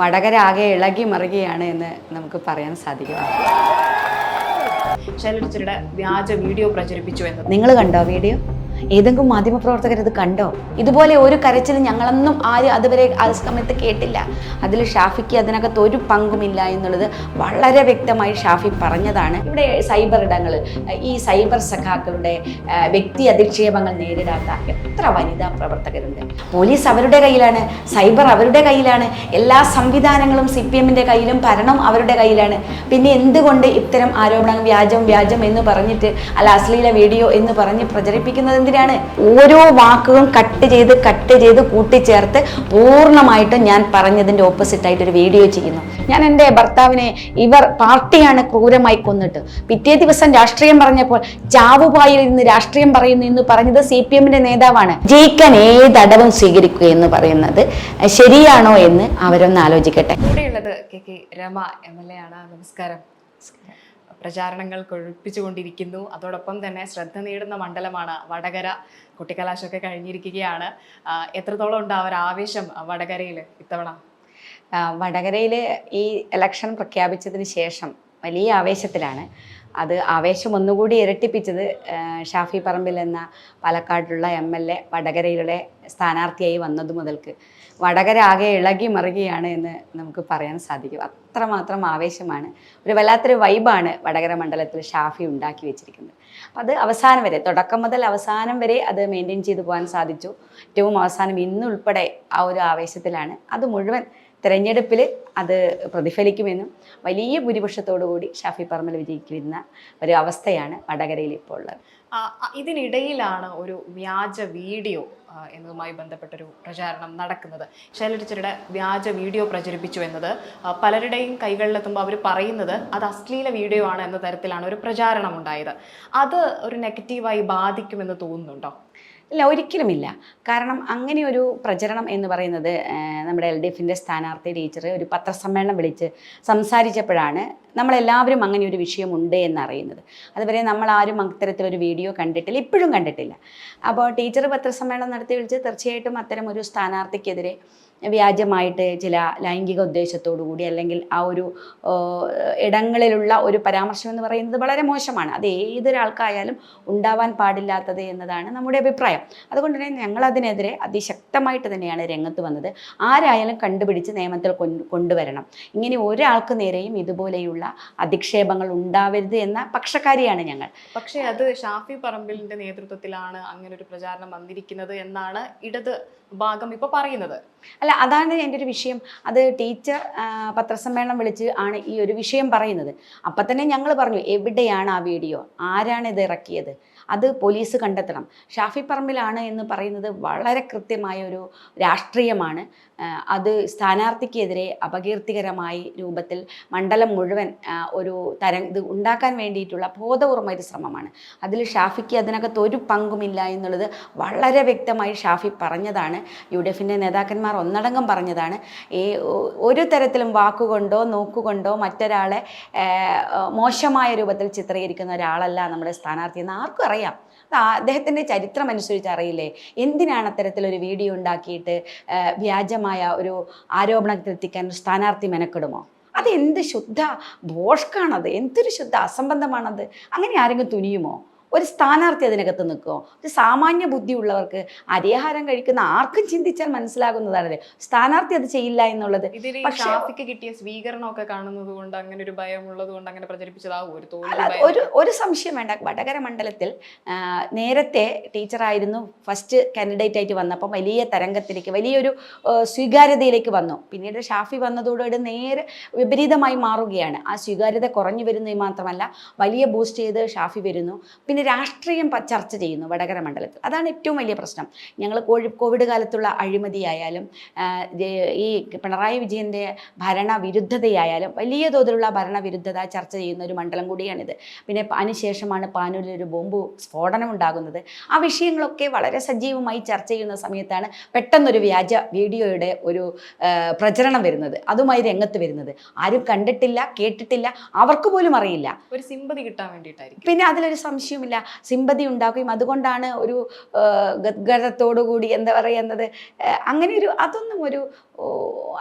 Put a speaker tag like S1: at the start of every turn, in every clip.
S1: വടകര ആകെ ഇളകി മറുകയാണ് എന്ന് നമുക്ക് പറയാൻ സാധിക്കും.
S2: ശൈലജയുടെ വ്യാജ വീഡിയോ പ്രചരിപ്പിച്ചു എന്ന്.
S1: നിങ്ങൾ കണ്ടോ വീഡിയോ? ഏതെങ്കിലും മാധ്യമപ്രവർത്തകർ ഇത് കണ്ടോ? ഇതുപോലെ ഒരു കരച്ചിൽ ഞങ്ങളൊന്നും ആരും അതുവരെ ആ സമയത്ത് കേട്ടില്ല. അതിൽ ഷാഫിക്ക് അതിനകത്ത് ഒരു പങ്കുമില്ല എന്നുള്ളത് വളരെ വ്യക്തമായി ഷാഫി പറഞ്ഞതാണ്. ഇവിടെ സൈബർ ഇടങ്ങൾ ഈ സൈബർ സഖാക്കളുടെ വ്യക്തി അധിക്ഷേപങ്ങൾ നേരിടാത്ത എത്ര വനിതാ പ്രവർത്തകരുണ്ട്. പോലീസ് അവരുടെ കയ്യിലാണ് സൈബർ അവരുടെ കയ്യിലാണ് എല്ലാ സംവിധാനങ്ങളും സി പി എമ്മിന്റെ കയ്യിലും ഭരണം അവരുടെ കയ്യിലാണ്. പിന്നെ എന്തുകൊണ്ട് ഇത്തരം ആരോപണങ്ങൾ വ്യാജം വ്യാജം എന്ന് പറഞ്ഞിട്ട് അല്ല അശ്ലീല വീഡിയോ എന്ന് പറഞ്ഞ് പ്രചരിപ്പിക്കുന്നത് എന്തിനാണ് ഓരോ വാക്കുകളും കട്ട് ചെയ്ത് കട്ട് ചെയ്ത് കൂട്ടിച്ചേർത്ത് പൂർണമായിട്ടും ഞാൻ പറഞ്ഞതിന്റെ ഓപ്പോസിറ്റ് ആയിട്ട് ഒരു വീഡിയോ ചെയ്യുന്നു. ഞാൻ എന്റെ ഭർത്താവിനെ ഇവർ പാർട്ടിയാണ് ക്രൂരമായി കൊന്നിട്ട്. പിറ്റേ ദിവസം രാഷ്ട്രീയം പറഞ്ഞപ്പോൾ ചാവുപായിൽ നിന്ന് രാഷ്ട്രീയം പറയുന്നു എന്ന് പറഞ്ഞത് സി പി എമ്മിന്റെ നേതാവാണ്. ജയിക്കാൻ ഏതടവും സ്വീകരിക്കുക എന്ന് പറയുന്നത് ശരിയാണോ എന്ന് അവരൊന്ന് ആലോചിക്കട്ടെ.
S2: കൂടെയുള്ളത് K K Rama M L A ആണ്. നമസ്കാരം. പ്രചാരണങ്ങൾ കൊഴുപ്പിച്ചുകൊണ്ടിരിക്കുന്നു അതോടൊപ്പം തന്നെ ശ്രദ്ധ നേടുന്ന മണ്ഡലമാണ് വടകര. കുട്ടിക്കലാശമൊക്കെ കഴിഞ്ഞിരിക്കുകയാണ്. എത്രത്തോളം ഉണ്ട് ആ ഒരു ആവേശം വടകരയിൽ ഇത്തവണ?
S1: വടകരയിൽ ഈ ഇലക്ഷൻ പ്രഖ്യാപിച്ചതിന് ശേഷം വലിയ ആവേശത്തിലാണ്. അത് ആവേശം ഒന്നുകൂടി ഇരട്ടിപ്പിച്ചത് ഷാഫി പറമ്പിൽ എന്ന പാലക്കാടുള്ള എം എൽ എ വടകരയിലെ സ്ഥാനാർത്ഥിയായി വന്നത് മുതൽക്ക്. വടകര ആകെ ഇളകി മറിയുകയാണ് എന്ന് നമുക്ക് പറയാൻ സാധിക്കും. അത്രമാത്രം ആവേശമാണ്. ഒരു വല്ലാത്തൊരു വൈബാണ് വടകര മണ്ഡലത്തിൽ ഷാഫി ഉണ്ടാക്കി വെച്ചിരിക്കുന്നത്. അപ്പം അത് അവസാനം വരെ തുടക്കം മുതൽ അവസാനം വരെ അത് മെയിന്റെയിൻ ചെയ്തു പോകാൻ സാധിച്ചു. ഏറ്റവും അവസാനം ഇന്നുൾപ്പെടെ ആ ഒരു ആവേശത്തിലാണ്. അത് മുഴുവൻ തെരഞ്ഞെടുപ്പിൽ അത് പ്രതിഫലിക്കുമെന്നും വലിയ ഭൂരിപക്ഷത്തോടുകൂടി ഷാഫി പറമ്പിൽ വിജയിക്കുന്ന ഒരു അവസ്ഥയാണ് വടകരയിൽ ഇപ്പോൾ ഉള്ളത്.
S2: ഇതിനിടയിലാണ് ഒരു വ്യാജ വീഡിയോ എന്നതുമായി ബന്ധപ്പെട്ടൊരു പ്രചാരണം നടക്കുന്നത്. ശൈലജയുടെ വ്യാജ വീഡിയോ പ്രചരിപ്പിച്ചു എന്നത് പലരുടെയും കൈകളിലെത്തുമ്പോൾ അവർ പറയുന്നത് അത് അശ്ലീല വീഡിയോ ആണ് എന്ന തരത്തിലാണ് ഒരു പ്രചാരണം ഉണ്ടായത് അത് ഒരു നെഗറ്റീവായി ബാധിക്കുമെന്ന് തോന്നുന്നുണ്ടോ?
S1: ഇല്ല ഒരിക്കലുമില്ല. കാരണം അങ്ങനെ ഒരു പ്രചരണം എന്ന് പറയുന്നത് നമ്മുടെ എൽ ഡി എഫിന്റെ സ്ഥാനാർത്ഥി ടീച്ചർ ഒരു പത്രസമ്മേളനം വിളിച്ച് സംസാരിച്ചപ്പോഴാണ് നമ്മളെല്ലാവരും അങ്ങനെ ഒരു വിഷയമുണ്ട് എന്നറിയുന്നത്. അതുവരെ നമ്മൾ ആരും അത്തരത്തിലൊരു വീഡിയോ കണ്ടിട്ടില്ല ഇപ്പോഴും കണ്ടിട്ടില്ല. അപ്പോൾ ടീച്ചർ പത്രസമ്മേളനം നടത്തി വിളിച്ച് തീർച്ചയായിട്ടും അത്തരം ഒരു സ്ഥാനാർത്ഥിക്കെതിരെ വ്യാജമായിട്ട് ചില ലൈംഗിക ഉദ്ദേശത്തോടു കൂടി അല്ലെങ്കിൽ ആ ഒരു ഇടങ്ങളിലുള്ള ഒരു പരാമർശം എന്ന് പറയുന്നത് വളരെ മോശമാണ്. അത് ഏതൊരാൾക്കായാലും ഉണ്ടാവാൻ പാടില്ലാത്തത് എന്നതാണ് നമ്മുടെ അഭിപ്രായം. അതുകൊണ്ട് തന്നെ ഞങ്ങൾ അതിനെതിരെ അതിശക്തമായിട്ട് തന്നെയാണ് രംഗത്ത് വന്നത്. ആരായാലും കണ്ടുപിടിച്ച് നിയമത്തിൽ കൊണ്ടുവരണം. ഇങ്ങനെ ഒരാൾക്ക് നേരെയും ഇതുപോലെയുള്ള അധിക്ഷേപങ്ങൾ ഉണ്ടാവരുത് എന്ന പക്ഷക്കാരിയാണ് ഞങ്ങൾ.
S2: പക്ഷേ അത് ഷാഫി പറമ്പിലിന്റെ നേതൃത്വത്തിലാണ് അങ്ങനെ ഒരു പ്രചാരണം വന്നിരിക്കുന്നത് എന്നാണ് ഇടത് ഭാഗം ഇപ്പോൾ പറയുന്നത്.
S1: അല്ല അതാണ് എന്റെ ഒരു വിഷയം. അത് ടീച്ചർ പത്രസമ്മേളനം വിളിച്ച് ആണ് ഈ ഒരു വിഷയം പറയുന്നത്. അപ്പം തന്നെ ഞങ്ങൾ പറഞ്ഞു എവിടെയാണ് ആ വീഡിയോ? ആരാണ് ഇത് ഇറക്കിയത്? അത് പോലീസ് കണ്ടെത്തണം. ഷാഫി പറമ്പിലാണ് എന്ന് പറയുന്നത് വളരെ കൃത്യമായ ഒരു രാഷ്ട്രീയമാണ്. അത് സ്ഥാനാർത്ഥിക്കെതിരെ അപകീർത്തികരമായി രൂപത്തിൽ മണ്ഡലം മുഴുവൻ ഒരു തരം ഇത് ഉണ്ടാക്കാൻ വേണ്ടിയിട്ടുള്ള ബോധപൂർവമായ ഒരു ശ്രമമാണ്. അതിൽ ഷാഫിക്ക് അതിനകത്ത് ഒരു പങ്കുമില്ല എന്നുള്ളത് വളരെ വ്യക്തമായി ഷാഫി പറഞ്ഞതാണ്. യു ഡി എഫിന്റെ നേതാക്കന്മാർ ഒന്നടങ്കം പറഞ്ഞതാണ്. ഈ ഒരു തരത്തിലും വാക്കുകൊണ്ടോ നോക്കുകൊണ്ടോ മറ്റൊരാളെ മോശമായ രൂപത്തിൽ ചിത്രീകരിക്കുന്ന ഒരാളല്ല നമ്മുടെ സ്ഥാനാർത്ഥി എന്ന് ആർക്കും അറിയാം അദ്ദേഹത്തിന്റെ ചരിത്രം അനുസരിച്ച് അറിയില്ലേ? എന്തിനാണ് അത്തരത്തിലൊരു വീഡിയോ ഉണ്ടാക്കിയിട്ട് വ്യാജമായ ഒരു ആരോപണത്തിലെത്തിക്കാൻ സ്ഥാനാർത്ഥി മെനക്കെടുമോ? അത് എന്ത് ശുദ്ധ ഭോഷ്കാണത് എന്തൊരു ശുദ്ധ അസംബന്ധമാണത്? അങ്ങനെ ആരെങ്കിലും തുനിയുമോ? ഒരു സ്ഥാനാർത്ഥി അതിനകത്ത് നിൽക്കുമോ ഒരു സാമാന്യ ബുദ്ധിയുള്ളവർക്ക് അരിയാഹാരം കഴിക്കുന്ന ആർക്കും ചിന്തിച്ചാൽ മനസ്സിലാകുന്നതാണല്ലേ? സ്ഥാനാർത്ഥി അത് ചെയ്യില്ല എന്നുള്ളത്.
S2: ഷാഫിക്ക് കിട്ടിയ സ്വീകരണമൊക്കെ കാണുന്നത് കൊണ്ട് അങ്ങനെ ഒരു ഭയം ഉള്ളത് കൊണ്ട് അങ്ങനെ പ്രചരിപ്പിച്ചതാവും ഒരു
S1: ഒരു സംശയം വേണ്ട. വടകര മണ്ഡലത്തിൽ നേരത്തെ ടീച്ചറായിരുന്നു ഫസ്റ്റ് കാൻഡിഡേറ്റ് ആയിട്ട് വന്നപ്പോൾ വലിയ തരംഗത്തിലേക്ക് വലിയൊരു സ്വീകാര്യതയിലേക്ക് വന്നു. പിന്നീട് ഷാഫി വന്നതോടുകൂടി നേരെ വിപരീതമായി മാറുകയാണ്. ആ സ്വീകാര്യത കുറഞ്ഞു വരുന്നത് മാത്രമല്ല വലിയ ബൂസ്റ്റ് ചെയ്ത് ഷാഫി വരുന്നു. പിന്നെ രാഷ്ട്രീയം ചർച്ച ചെയ്യുന്നു വടകര മണ്ഡലത്തിൽ. അതാണ് ഏറ്റവും വലിയ പ്രശ്നം. ഞങ്ങൾ കോഴി കോവിഡ് കാലത്തുള്ള അഴിമതിയായാലും ഈ പിണറായി വിജയന്റെ ഭരണവിരുദ്ധതയായാലും വലിയ തോതിലുള്ള ഭരണവിരുദ്ധത ചർച്ച ചെയ്യുന്ന ഒരു മണ്ഡലം കൂടിയാണിത്. പിന്നെ അതിനുശേഷമാണ് പാനൂരിൽ ഒരു ബോംബ് സ്ഫോടനം ഉണ്ടാകുന്നത്. ആ വിഷയങ്ങളൊക്കെ വളരെ സജീവമായി ചർച്ച ചെയ്യുന്ന സമയത്താണ് പെട്ടെന്നൊരു വ്യാജ വീഡിയോയുടെ ഒരു പ്രചരണം വരുന്നത്. അതുമായി രംഗത്ത് വരുന്നത്. ആരും കണ്ടിട്ടില്ല കേട്ടിട്ടില്ല അവർക്ക് പോലും അറിയില്ല.
S2: ഒരു സിമ്പതി കിട്ടാൻ വേണ്ടിയിട്ടായിരിക്കും.
S1: പിന്നെ അതിലൊരു സംശയം ആവശ്യമില്ല. സിമ്പതി ഉണ്ടാക്കുകയും അതുകൊണ്ടാണ് ഒരു ഗദ്ഗതത്തോടുകൂടി എന്താ പറയുന്നത് അങ്ങനെ ഒരു അതൊന്നും ഒരു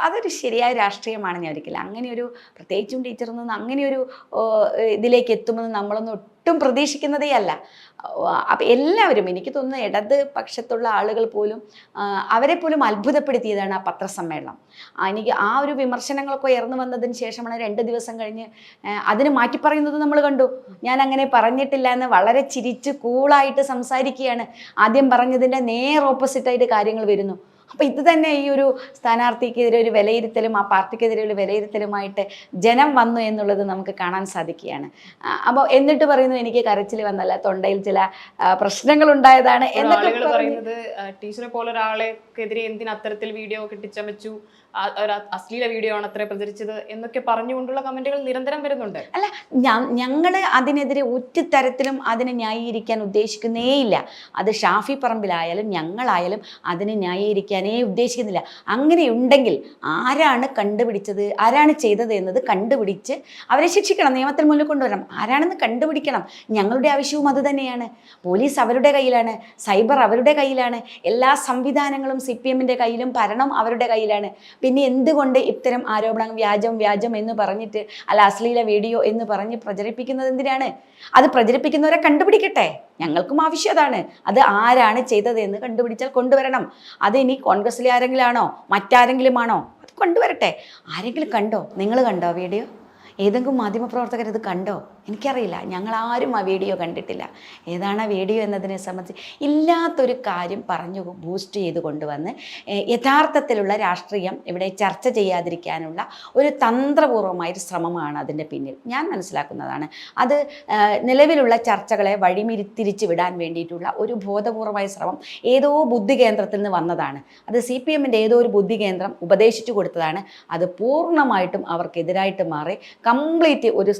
S1: അതൊരു ശരിയായ രാഷ്ട്രീയമാണ് ഞാൻ ഒരിക്കലും. അങ്ങനെ ഒരു പ്രത്യേകിച്ചും ടീച്ചറൊന്നും അങ്ങനെ ഒരു ഇതിലേക്ക് എത്തുമെന്ന് നമ്മളൊന്നും ഒട്ടും പ്രതീക്ഷിക്കുന്നതേ അല്ല. അപ്പം എല്ലാവരും എനിക്ക് തോന്നുന്ന ഇടത് പക്ഷത്തുള്ള ആളുകൾ പോലും അവരെ പോലും അത്ഭുതപ്പെടുത്തിയതാണ് ആ പത്രസമ്മേളനം. എനിക്ക് ആ ഒരു വിമർശനങ്ങളൊക്കെ ഉയർന്നു വന്നതിന് ശേഷമാണ് രണ്ട് ദിവസം കഴിഞ്ഞ് അതിന് മാറ്റി പറയുന്നത് നമ്മൾ കണ്ടു. ഞാൻ അങ്ങനെ പറഞ്ഞിട്ടില്ല എന്ന് വളരെ ചിരിച്ച് കൂളായിട്ട് സംസാരിക്കുകയാണ്. ആദ്യം പറഞ്ഞതിന്റെ നേർ ഓപ്പോസിറ്റായിട്ട് കാര്യങ്ങൾ വരുന്നു. അപ്പോൾ ഇത് തന്നെ ഈ ഒരു സ്ഥാനാർത്ഥിക്കെതിരെ ഒരു വിലയിരുത്തലും ആ പാർട്ടിക്കെതിരെ ഒരു വിലയിരുത്തലുമായിട്ട് ജനം വന്നു എന്നുള്ളത് നമുക്ക് കാണാൻ സാധിക്കുകയാണ്. അപ്പോൾ എന്നിട്ട് പറയുന്നു എനിക്ക് കരച്ചിൽ വന്നല്ല തൊണ്ടയിൽ ചില പ്രശ്നങ്ങൾ ഉണ്ടായതാണ് എന്നൊക്കെ
S2: പറയുന്നത് ടീച്ചറെ പോലെ ഒരാളെക്കെതിരെ എന്തിന് അത്തരത്തിൽ വീഡിയോ കെട്ടിച്ചമച്ചു? അശ്ലീല വീഡിയോ ആണ് അത്ര പ്രചരിച്ചത് എന്നൊക്കെ പറഞ്ഞുകൊണ്ടുള്ള കമന്റുകൾ നിരന്തരം വരുന്നുണ്ട്.
S1: അല്ല ഞങ്ങൾ അതിനെതിരെ ഒറ്റ തരത്തിലും അതിനെ ന്യായീകരിക്കാൻ ഉദ്ദേശിക്കുന്നേയില്ല. അത് ഷാഫി പറമ്പിലായാലും ഞങ്ങളായാലും അതിനെ ന്യായീകരിക്കാനേ ഉദ്ദേശിക്കുന്നില്ല. അങ്ങനെയുണ്ടെങ്കിൽ ആരാണ് കണ്ടുപിടിച്ചത്? ആരാണ് ചെയ്തത് എന്നത് കണ്ടുപിടിച്ച് അവരെ ശിക്ഷിക്കണം നിയമത്തിന് മുന്നിൽ കൊണ്ടുവരണം. ആരാണെന്ന് കണ്ടുപിടിക്കണം. ഞങ്ങളുടെ ആവശ്യവും അത് തന്നെയാണ്. പോലീസ് അവരുടെ കയ്യിലാണ്. സൈബർ അവരുടെ കയ്യിലാണ്. എല്ലാ സംവിധാനങ്ങളും സി പി എമ്മിന്റെ കയ്യിലും ഭരണം അവരുടെ കയ്യിലാണ്. പിന്നെ എന്തുകൊണ്ട് ഇത്തരം ആരോപണം വ്യാജം വ്യാജം എന്ന് പറഞ്ഞിട്ട് അല്ല അശ്ലീല വീഡിയോ എന്ന് പറഞ്ഞ് പ്രചരിപ്പിക്കുന്നത് എന്തിനാണ്? അത് പ്രചരിപ്പിക്കുന്നവരെ കണ്ടുപിടിക്കട്ടെ. ഞങ്ങൾക്കും ആവശ്യം അതാണ്. അത് ആരാണ് ചെയ്തത് എന്ന് കണ്ടുപിടിച്ചാൽ കൊണ്ടുവരണം. അത് ഇനി കോൺഗ്രസ്സിലെ ആരെങ്കിലും ആണോ മറ്റാരെങ്കിലും ആണോ അത് കൊണ്ടുവരട്ടെ. ആരെങ്കിലും കണ്ടോ? നിങ്ങൾ കണ്ടോ വീഡിയോ? ഏതെങ്കിലും മാധ്യമപ്രവർത്തകർ ഇത് കണ്ടോ? എനിക്കറിയില്ല. ഞങ്ങളാരും ആ വീഡിയോ കണ്ടിട്ടില്ല. ഏതാണ് ആ വീഡിയോ എന്നതിനെ സംബന്ധിച്ച് ഇല്ലാത്തൊരു കാര്യം പറഞ്ഞു ബൂസ്റ്റ് ചെയ്ത് കൊണ്ടുവന്ന് യഥാർത്ഥത്തിലുള്ള രാഷ്ട്രീയം ഇവിടെ ചർച്ച ചെയ്യാതിരിക്കാനുള്ള ഒരു തന്ത്രപൂർവമായൊരു ശ്രമമാണ് അതിന്റെ പിന്നിൽ. ഞാൻ മനസ്സിലാക്കുന്നതാണ്. അത് നിലവിലുള്ള ചർച്ചകളെ വഴിമിരിത്തിരിച്ച് വിടാൻ വേണ്ടിയിട്ടുള്ള ഒരു ബോധപൂർവമായ ശ്രമം ഏതോ ബുദ്ധി കേന്ദ്രത്തിൽ നിന്ന് വന്നതാണ്. അത് സി പി എമ്മിന്റെ ഏതോ ഒരു ബുദ്ധി കേന്ദ്രം ഉപദേശിച്ചു കൊടുത്തതാണ്. അത് പൂർണമായിട്ടും അവർക്കെതിരായിട്ട് മാറി കംപ്ലീറ്റ് ഒരു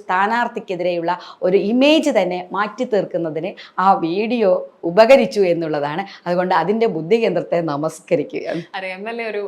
S1: സ്ഥാനാർത്ഥിക്കെതിരെയുള്ള ഒരു ഇമേജ് തന്നെ മാറ്റി തീർക്കുന്നതിന് ആ വീഡിയോ ഉപകരിച്ചു എന്നുള്ളതാണ്. അതുകൊണ്ട് അതിന്റെ ബുദ്ധി കേന്ദ്രത്തെ നമസ്കരിക്കുകയാണ്.
S2: അറിയാം ഒരു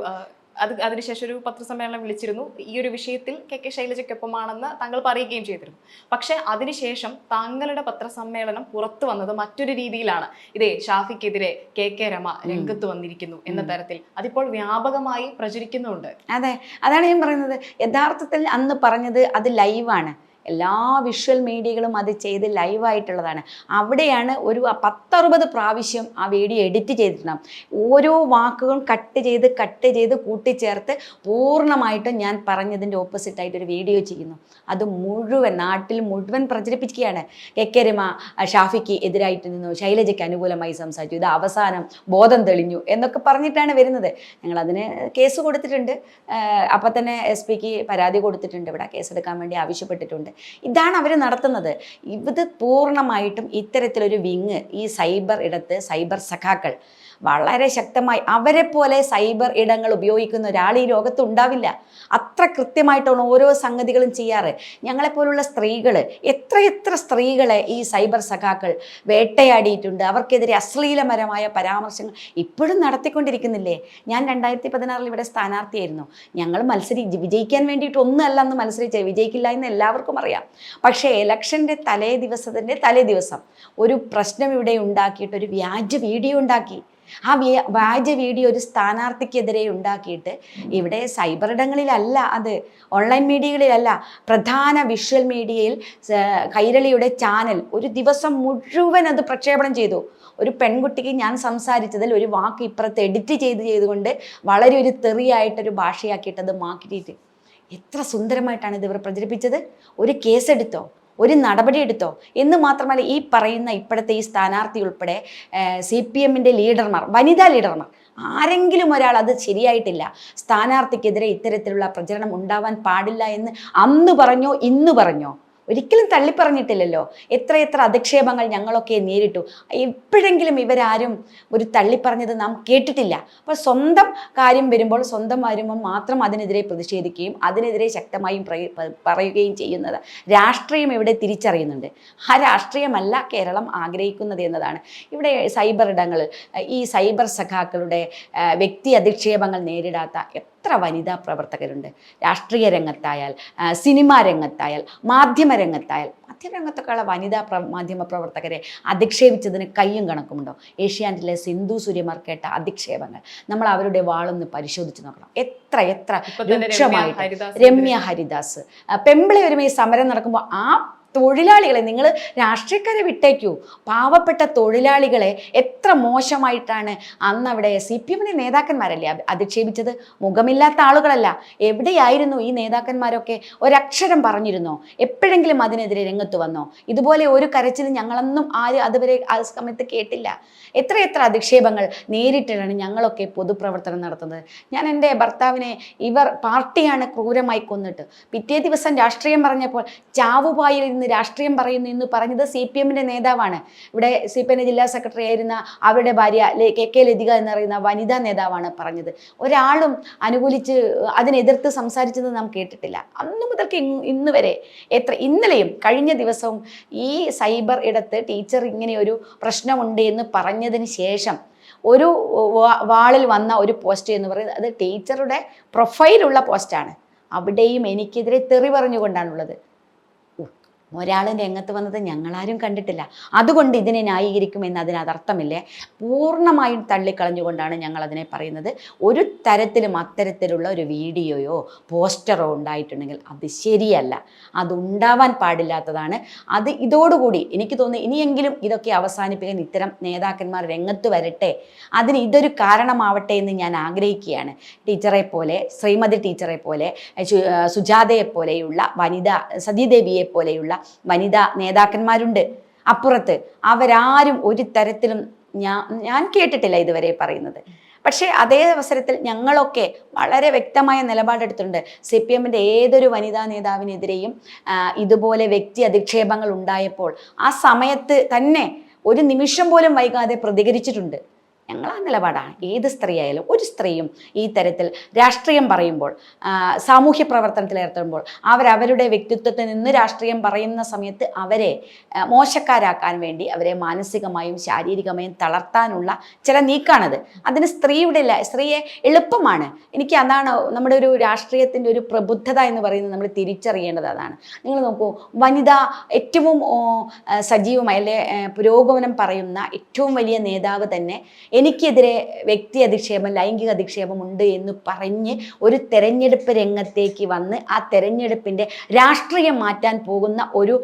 S2: അത് അതിനുശേഷം ഒരു പത്രസമ്മേളനം വിളിച്ചിരുന്നു. ഈ ഒരു വിഷയത്തിൽ കെ കെ ശൈലജയ്ക്കൊപ്പമാണെന്ന് താങ്കൾ പറയുകയും ചെയ്തിരുന്നു. പക്ഷേ അതിനുശേഷം താങ്കളുടെ പത്രസമ്മേളനം പുറത്തു വന്നത് മറ്റൊരു രീതിയിലാണ്. ഇതേ ഷാഫിക്കെതിരെ കെ കെ രമ രംഗത്ത് വന്നിരിക്കുന്നു എന്ന തരത്തിൽ. അതിപ്പോൾ വ്യാപകമായി പ്രചരിക്കുന്നുണ്ട്.
S1: അതെ അതാണ് ഞാൻ പറയുന്നത്. യഥാർത്ഥത്തിൽ അന്ന് പറഞ്ഞത് അത് ലൈവാണ് എല്ലാ വിഷ്വൽ മീഡിയകളും അത് ചെയ്ത് ലൈവായിട്ടുള്ളതാണ് അവിടെയാണ് ഒരു പത്തറുപത് പ്രാവശ്യം ആ വീഡിയോ എഡിറ്റ് ചെയ്തിട്ടുണ്ടാകും ഓരോ വാക്കുകളും കട്ട് ചെയ്ത് കട്ട് ചെയ്ത് കൂട്ടിച്ചേർത്ത് പൂർണമായിട്ടും ഞാൻ പറഞ്ഞതിന്റെ ഓപ്പോസിറ്റായിട്ടൊരു വീഡിയോ ചെയ്യുന്നു. അത് മുഴുവൻ നാട്ടിൽ മുഴുവൻ പ്രചരിപ്പിക്കുകയാണ്. കെ കെ രമ ഷാഫിക്ക് എതിരായിട്ട് നിന്നു. ശൈലജയ്ക്ക് അനുകൂലമായി സംസാരിച്ചു. ഇത് അവസാനം ബോധം തെളിഞ്ഞു എന്നൊക്കെ പറഞ്ഞിട്ടാണ് വരുന്നത്. ഞങ്ങൾ അതിന് കേസ് കൊടുത്തിട്ടുണ്ട്. അപ്പം തന്നെ എസ് പിക്ക് പരാതി കൊടുത്തിട്ടുണ്ട്. ഇവിടെ കേസെടുക്കാൻ വേണ്ടി ആവശ്യപ്പെട്ടിട്ടുണ്ട്. ഇതാണ് അവർ നടത്തുന്നത്. ഇത് പൂർണമായിട്ടും ഇത്തരത്തിലൊരു വിങ് ഈ സൈബർ ഇടത്ത് സൈബർ സഖാക്കൾ. വളരെ ശക്തമായി അവരെ പോലെ സൈബർ ഇടങ്ങൾ ഉപയോഗിക്കുന്ന ഒരാൾ ഈ ലോകത്ത് ഉണ്ടാവില്ല. അത്ര കൃത്യമായിട്ടാണ് ഓരോ സംഗതികളും ചെയ്യാറ്. ഞങ്ങളെപ്പോലുള്ള സ്ത്രീകൾ എത്രയെത്ര എത്ര സ്ത്രീകളെ ഈ സൈബർ സഖാക്കൾ വേട്ടയാടിയിട്ടുണ്ട്. അവർക്കെതിരെ അശ്ലീലപരമായ പരാമർശങ്ങൾ ഇപ്പോഴും നടത്തിക്കൊണ്ടിരിക്കുന്നില്ലേ? ഞാൻ രണ്ടായിരത്തി പതിനാറിൽ ഇവിടെ സ്ഥാനാർത്ഥിയായിരുന്നു. ഞങ്ങൾ മത്സരി വിജയിക്കാൻ വേണ്ടിയിട്ട് ഒന്നല്ല അന്ന് മത്സരിച്ചത്. വിജയിക്കില്ല എന്ന് എല്ലാവർക്കും അറിയാം പക്ഷേ ഇലക്ഷന്റെ തലേ ദിവസത്തിന്റെ തലേ ദിവസം ഒരു പ്രശ്നം ഇവിടെ ഉണ്ടാക്കിയിട്ട് ഒരു വ്യാജ വീഡിയോ ഉണ്ടാക്കി. ആ വ്യ- വ്യാജ വീഡിയോ ഒരു സ്ഥാനാർത്ഥിക്കെതിരെ ഉണ്ടാക്കിയിട്ട് ഇവിടെ സൈബർ ഇടങ്ങളിലല്ല അത് ഓൺലൈൻ മീഡിയകളിലല്ല പ്രധാന വിഷ്വൽ മീഡിയയിൽ കൈരളിയുടെ ചാനൽ ഒരു ദിവസം മുഴുവൻ അത് പ്രക്ഷേപണം ചെയ്തു. ഒരു പെൺകുട്ടിക്ക് ഞാൻ സംസാരിച്ചതിൽ ഒരു വാക്ക് ഇപ്പുറത്ത് എഡിറ്റ് ചെയ്ത് ചെയ്തുകൊണ്ട് വളരെ ഒരു തെറിയായിട്ടൊരു ഭാഷയാക്കിയിട്ട് അത് മാറ്റിയിട്ട് എത്ര സുന്ദരമായിട്ടാണ് ഇത് ഇവർ പ്രചരിപ്പിച്ചത്? ഒരു കേസെടുത്തോ? ഒരു നടപടി എടുത്തോ എന്ന് മാത്രമല്ല ഈ പറയുന്ന ഇപ്പോഴത്തെ ഈ സ്ഥാനാർത്ഥി ഉൾപ്പെടെ സി പി എമ്മിന്റെ ലീഡർമാർ വനിതാ ലീഡർമാർ ആരെങ്കിലും ഒരാൾ അത് ശരിയായിട്ടില്ല. സ്ഥാനാർത്ഥിക്കെതിരെ ഇത്തരത്തിലുള്ള പ്രചരണം ഉണ്ടാവാൻ പാടില്ല എന്ന് അന്ന് പറഞ്ഞോ ഇന്ന് പറഞ്ഞോ? ഒരിക്കലും തള്ളിപ്പറഞ്ഞിട്ടില്ലല്ലോ. എത്രയെത്ര അധിക്ഷേപങ്ങൾ ഞങ്ങളൊക്കെ നേരിട്ടു. എപ്പോഴെങ്കിലും ഇവരാരും ഒരു തള്ളിപ്പറഞ്ഞത് നാം കേട്ടിട്ടില്ല. അപ്പോൾ സ്വന്തം കാര്യം വരുമ്പോൾ സ്വന്തം വരുമ്പോൾ മാത്രം അതിനെതിരെ പ്രതിഷേധിക്കുകയും അതിനെതിരെ ശക്തമായും പറയുകയും ചെയ്യുന്നത് രാഷ്ട്രീയം ഇവിടെ തിരിച്ചറിയുന്നുണ്ട്. ആ രാഷ്ട്രീയമല്ല കേരളം ആഗ്രഹിക്കുന്നത് എന്നതാണ്. ഇവിടെ സൈബർ ഇടങ്ങൾ ഈ സൈബർ സഖാക്കളുടെ വ്യക്തി അധിക്ഷേപങ്ങൾ നേരിടാത്ത എത്ര വനിതാ പ്രവർത്തകരുണ്ട്? രാഷ്ട്രീയ രംഗത്തായാൽ സിനിമാ രംഗത്തായാൽ മാധ്യമ രംഗത്തായാൽ മാധ്യമരംഗത്തൊക്കെയുള്ള വനിതാ പ്ര മാധ്യമ പ്രവർത്തകരെ അധിക്ഷേപിച്ചതിന് കയ്യും കണക്കുമുണ്ടോ? ഏഷ്യാനെറ്റിലെ സിന്ധു സൂര്യമാർ കേട്ട അധിക്ഷേപങ്ങൾ നമ്മൾ അവരുടെ വാളൊന്ന് പരിശോധിച്ച് നോക്കണം. എത്ര എത്ര രൂക്ഷമായിട്ട്. രമ്യ ഹരിദാസ്. പെമ്പിളി ഒരുമി സമരം നടക്കുമ്പോൾ ആ തൊഴിലാളികളെ നിങ്ങൾ രാഷ്ട്രീയക്കാരെ വിട്ടേക്കൂ. പാവപ്പെട്ട തൊഴിലാളികളെ എത്ര മോശമായിട്ടാണ് അന്ന് അവിടെ സി പി എമ്മിന്റെ നേതാക്കന്മാരല്ലേ അധിക്ഷേപിച്ചത്? മുഖമില്ലാത്ത ആളുകളല്ല. എവിടെയായിരുന്നു ഈ നേതാക്കന്മാരൊക്കെ? ഒരക്ഷരം പറഞ്ഞിരുന്നോ? എപ്പോഴെങ്കിലും അതിനെതിരെ രംഗത്ത് വന്നോ? ഇതുപോലെ ഒരു കരച്ചിൽ ഞങ്ങളൊന്നും ആര് അതുവരെ ആ സമയത്ത് കേട്ടില്ല. എത്രയെത്ര അധിക്ഷേപങ്ങൾ നേരിട്ടാണ് ഞങ്ങളൊക്കെ പൊതുപ്രവർത്തനം നടത്തുന്നത്. ഞാൻ എന്റെ ഭർത്താവിനെ ഇവർ പാർട്ടിയാണ് ക്രൂരമായി കൊന്നിട്ട്. പിറ്റേ ദിവസം രാഷ്ട്രീയം പറഞ്ഞപ്പോൾ ചാവുപായിൽ നിന്ന് രാഷ്ട്രീയം പറയുന്നു എന്ന് പറഞ്ഞത് സി പി എമ്മിന്റെ നേതാവാണ്. ഇവിടെ സി പി എമ്മിന്റെ ജില്ലാ സെക്രട്ടറി ആയിരുന്ന അവരുടെ ഭാര്യ കെ കെ ലതിക എന്ന് പറയുന്ന വനിതാ നേതാവാണ് പറഞ്ഞത്. ഒരാളും അനുകൂലിച്ച് അതിനെതിർത്ത് സംസാരിച്ചത് നാം കേട്ടിട്ടില്ല. അന്ന് മുതൽക്ക് ഇന്ന് ഇന്ന് വരെ എത്ര ഇന്നലെയും കഴിഞ്ഞ ദിവസവും ഈ സൈബർ ഇടത്ത് ടീച്ചർ ഇങ്ങനെ ഒരു പ്രശ്നമുണ്ട് എന്ന് പറഞ്ഞതിന് ശേഷം ഒരു വാളിൽ വന്ന ഒരു പോസ്റ്റ് എന്ന് പറയുന്നത് അത് ടീച്ചറുടെ പ്രൊഫൈലുള്ള പോസ്റ്റാണ്. അവിടെയും എനിക്കെതിരെ തെറി പറഞ്ഞുകൊണ്ടാണുള്ളത്. ഒരാൾ രംഗത്ത് വന്നത് ഞങ്ങളാരും കണ്ടിട്ടില്ല. അതുകൊണ്ട് ഇതിനെ ന്യായീകരിക്കുമെന്ന് അതിന് അതർത്ഥമില്ലേ? പൂർണമായും തള്ളിക്കളഞ്ഞുകൊണ്ടാണ് ഞങ്ങൾ അതിനെ പറയുന്നത്. ഒരു തരത്തിലും അത്തരത്തിലുള്ള ഒരു വീഡിയോയോ പോസ്റ്ററോ ഉണ്ടായിട്ടുണ്ടെങ്കിൽ അത് ശരിയല്ല. അതുണ്ടാവാൻ പാടില്ലാത്തതാണ്. അത് ഇതോടുകൂടി എനിക്ക് തോന്നുന്നു ഇനിയെങ്കിലും ഇതൊക്കെ അവസാനിപ്പിക്കാൻ ഇത്തരം നേതാക്കന്മാർ രംഗത്ത് വരട്ടെ. അതിന് ഇതൊരു കാരണമാവട്ടെ എന്ന് ഞാൻ ആഗ്രഹിക്കുകയാണ്. ടീച്ചറെ പോലെ ശ്രീമതി ടീച്ചറെ പോലെ സുജാതയെ പോലെയുള്ള വനിത സതീദേവിയെ പോലെയുള്ള വനിതാ നേതാക്കന്മാരുണ്ട്. അപ്പുറത്ത് അവരാരും ഒരു തരത്തിലും ഞാൻ ഞാൻ കേട്ടിട്ടില്ല ഇതുവരെ പറയുന്നത്. പക്ഷേ അതേ അവസരത്തിൽ ഞങ്ങളൊക്കെ വളരെ വ്യക്തമായ നിലപാടെടുത്തിട്ടുണ്ട്. സി പി എമ്മിന്റെ ഏതൊരു വനിതാ നേതാവിനെതിരെയും ഇതുപോലെ വ്യക്തി അധിക്ഷേപങ്ങൾ ഉണ്ടായപ്പോൾ ആ സമയത്ത് തന്നെ ഒരു നിമിഷം പോലും വൈകാതെ പ്രതികരിച്ചിട്ടുണ്ട്. ഞങ്ങൾ ആ നിലപാടാണ്. ഏത് സ്ത്രീയായാലും ഒരു സ്ത്രീയും ഈ തരത്തിൽ രാഷ്ട്രീയം പറയുമ്പോൾ സാമൂഹ്യ പ്രവർത്തനത്തിൽ ഏർപ്പെടുമ്പോൾ അവരവരുടെ വ്യക്തിത്വത്തിൽ നിന്ന് രാഷ്ട്രീയം പറയുന്ന സമയത്ത് അവരെ മോശക്കാരാക്കാൻ വേണ്ടി അവരെ മാനസികമായും ശാരീരികമായും തളർത്താനുള്ള ചില നീക്കാണത്. അതിന് സ്ത്രീയുടെ സ്ത്രീയെ എളുപ്പമാണ്. എനിക്ക് അതാണ് നമ്മുടെ ഒരു രാഷ്ട്രീയത്തിന്റെ ഒരു പ്രബുദ്ധത എന്ന് പറയുന്നത് നമ്മൾ തിരിച്ചറിയേണ്ടത് അതാണ്. നിങ്ങൾ നോക്കൂ വനിത ഏറ്റവും സജീവമായി അല്ലെ പുരോഗമനം പറയുന്ന ഏറ്റവും വലിയ നേതാവ് തന്നെ എനിക്കെതിരെ വ്യക്തി അധിക്ഷേപം ലൈംഗിക അധിക്ഷേപം ഉണ്ട് എന്ന് പറഞ്ഞ് ഒരു തെരഞ്ഞെടുപ്പ് രംഗത്തേക്ക് വന്ന് ആ തെരഞ്ഞെടുപ്പിന്റെ രാഷ്ട്രീയം മാറ്റാൻ പോകുന്ന ഒരു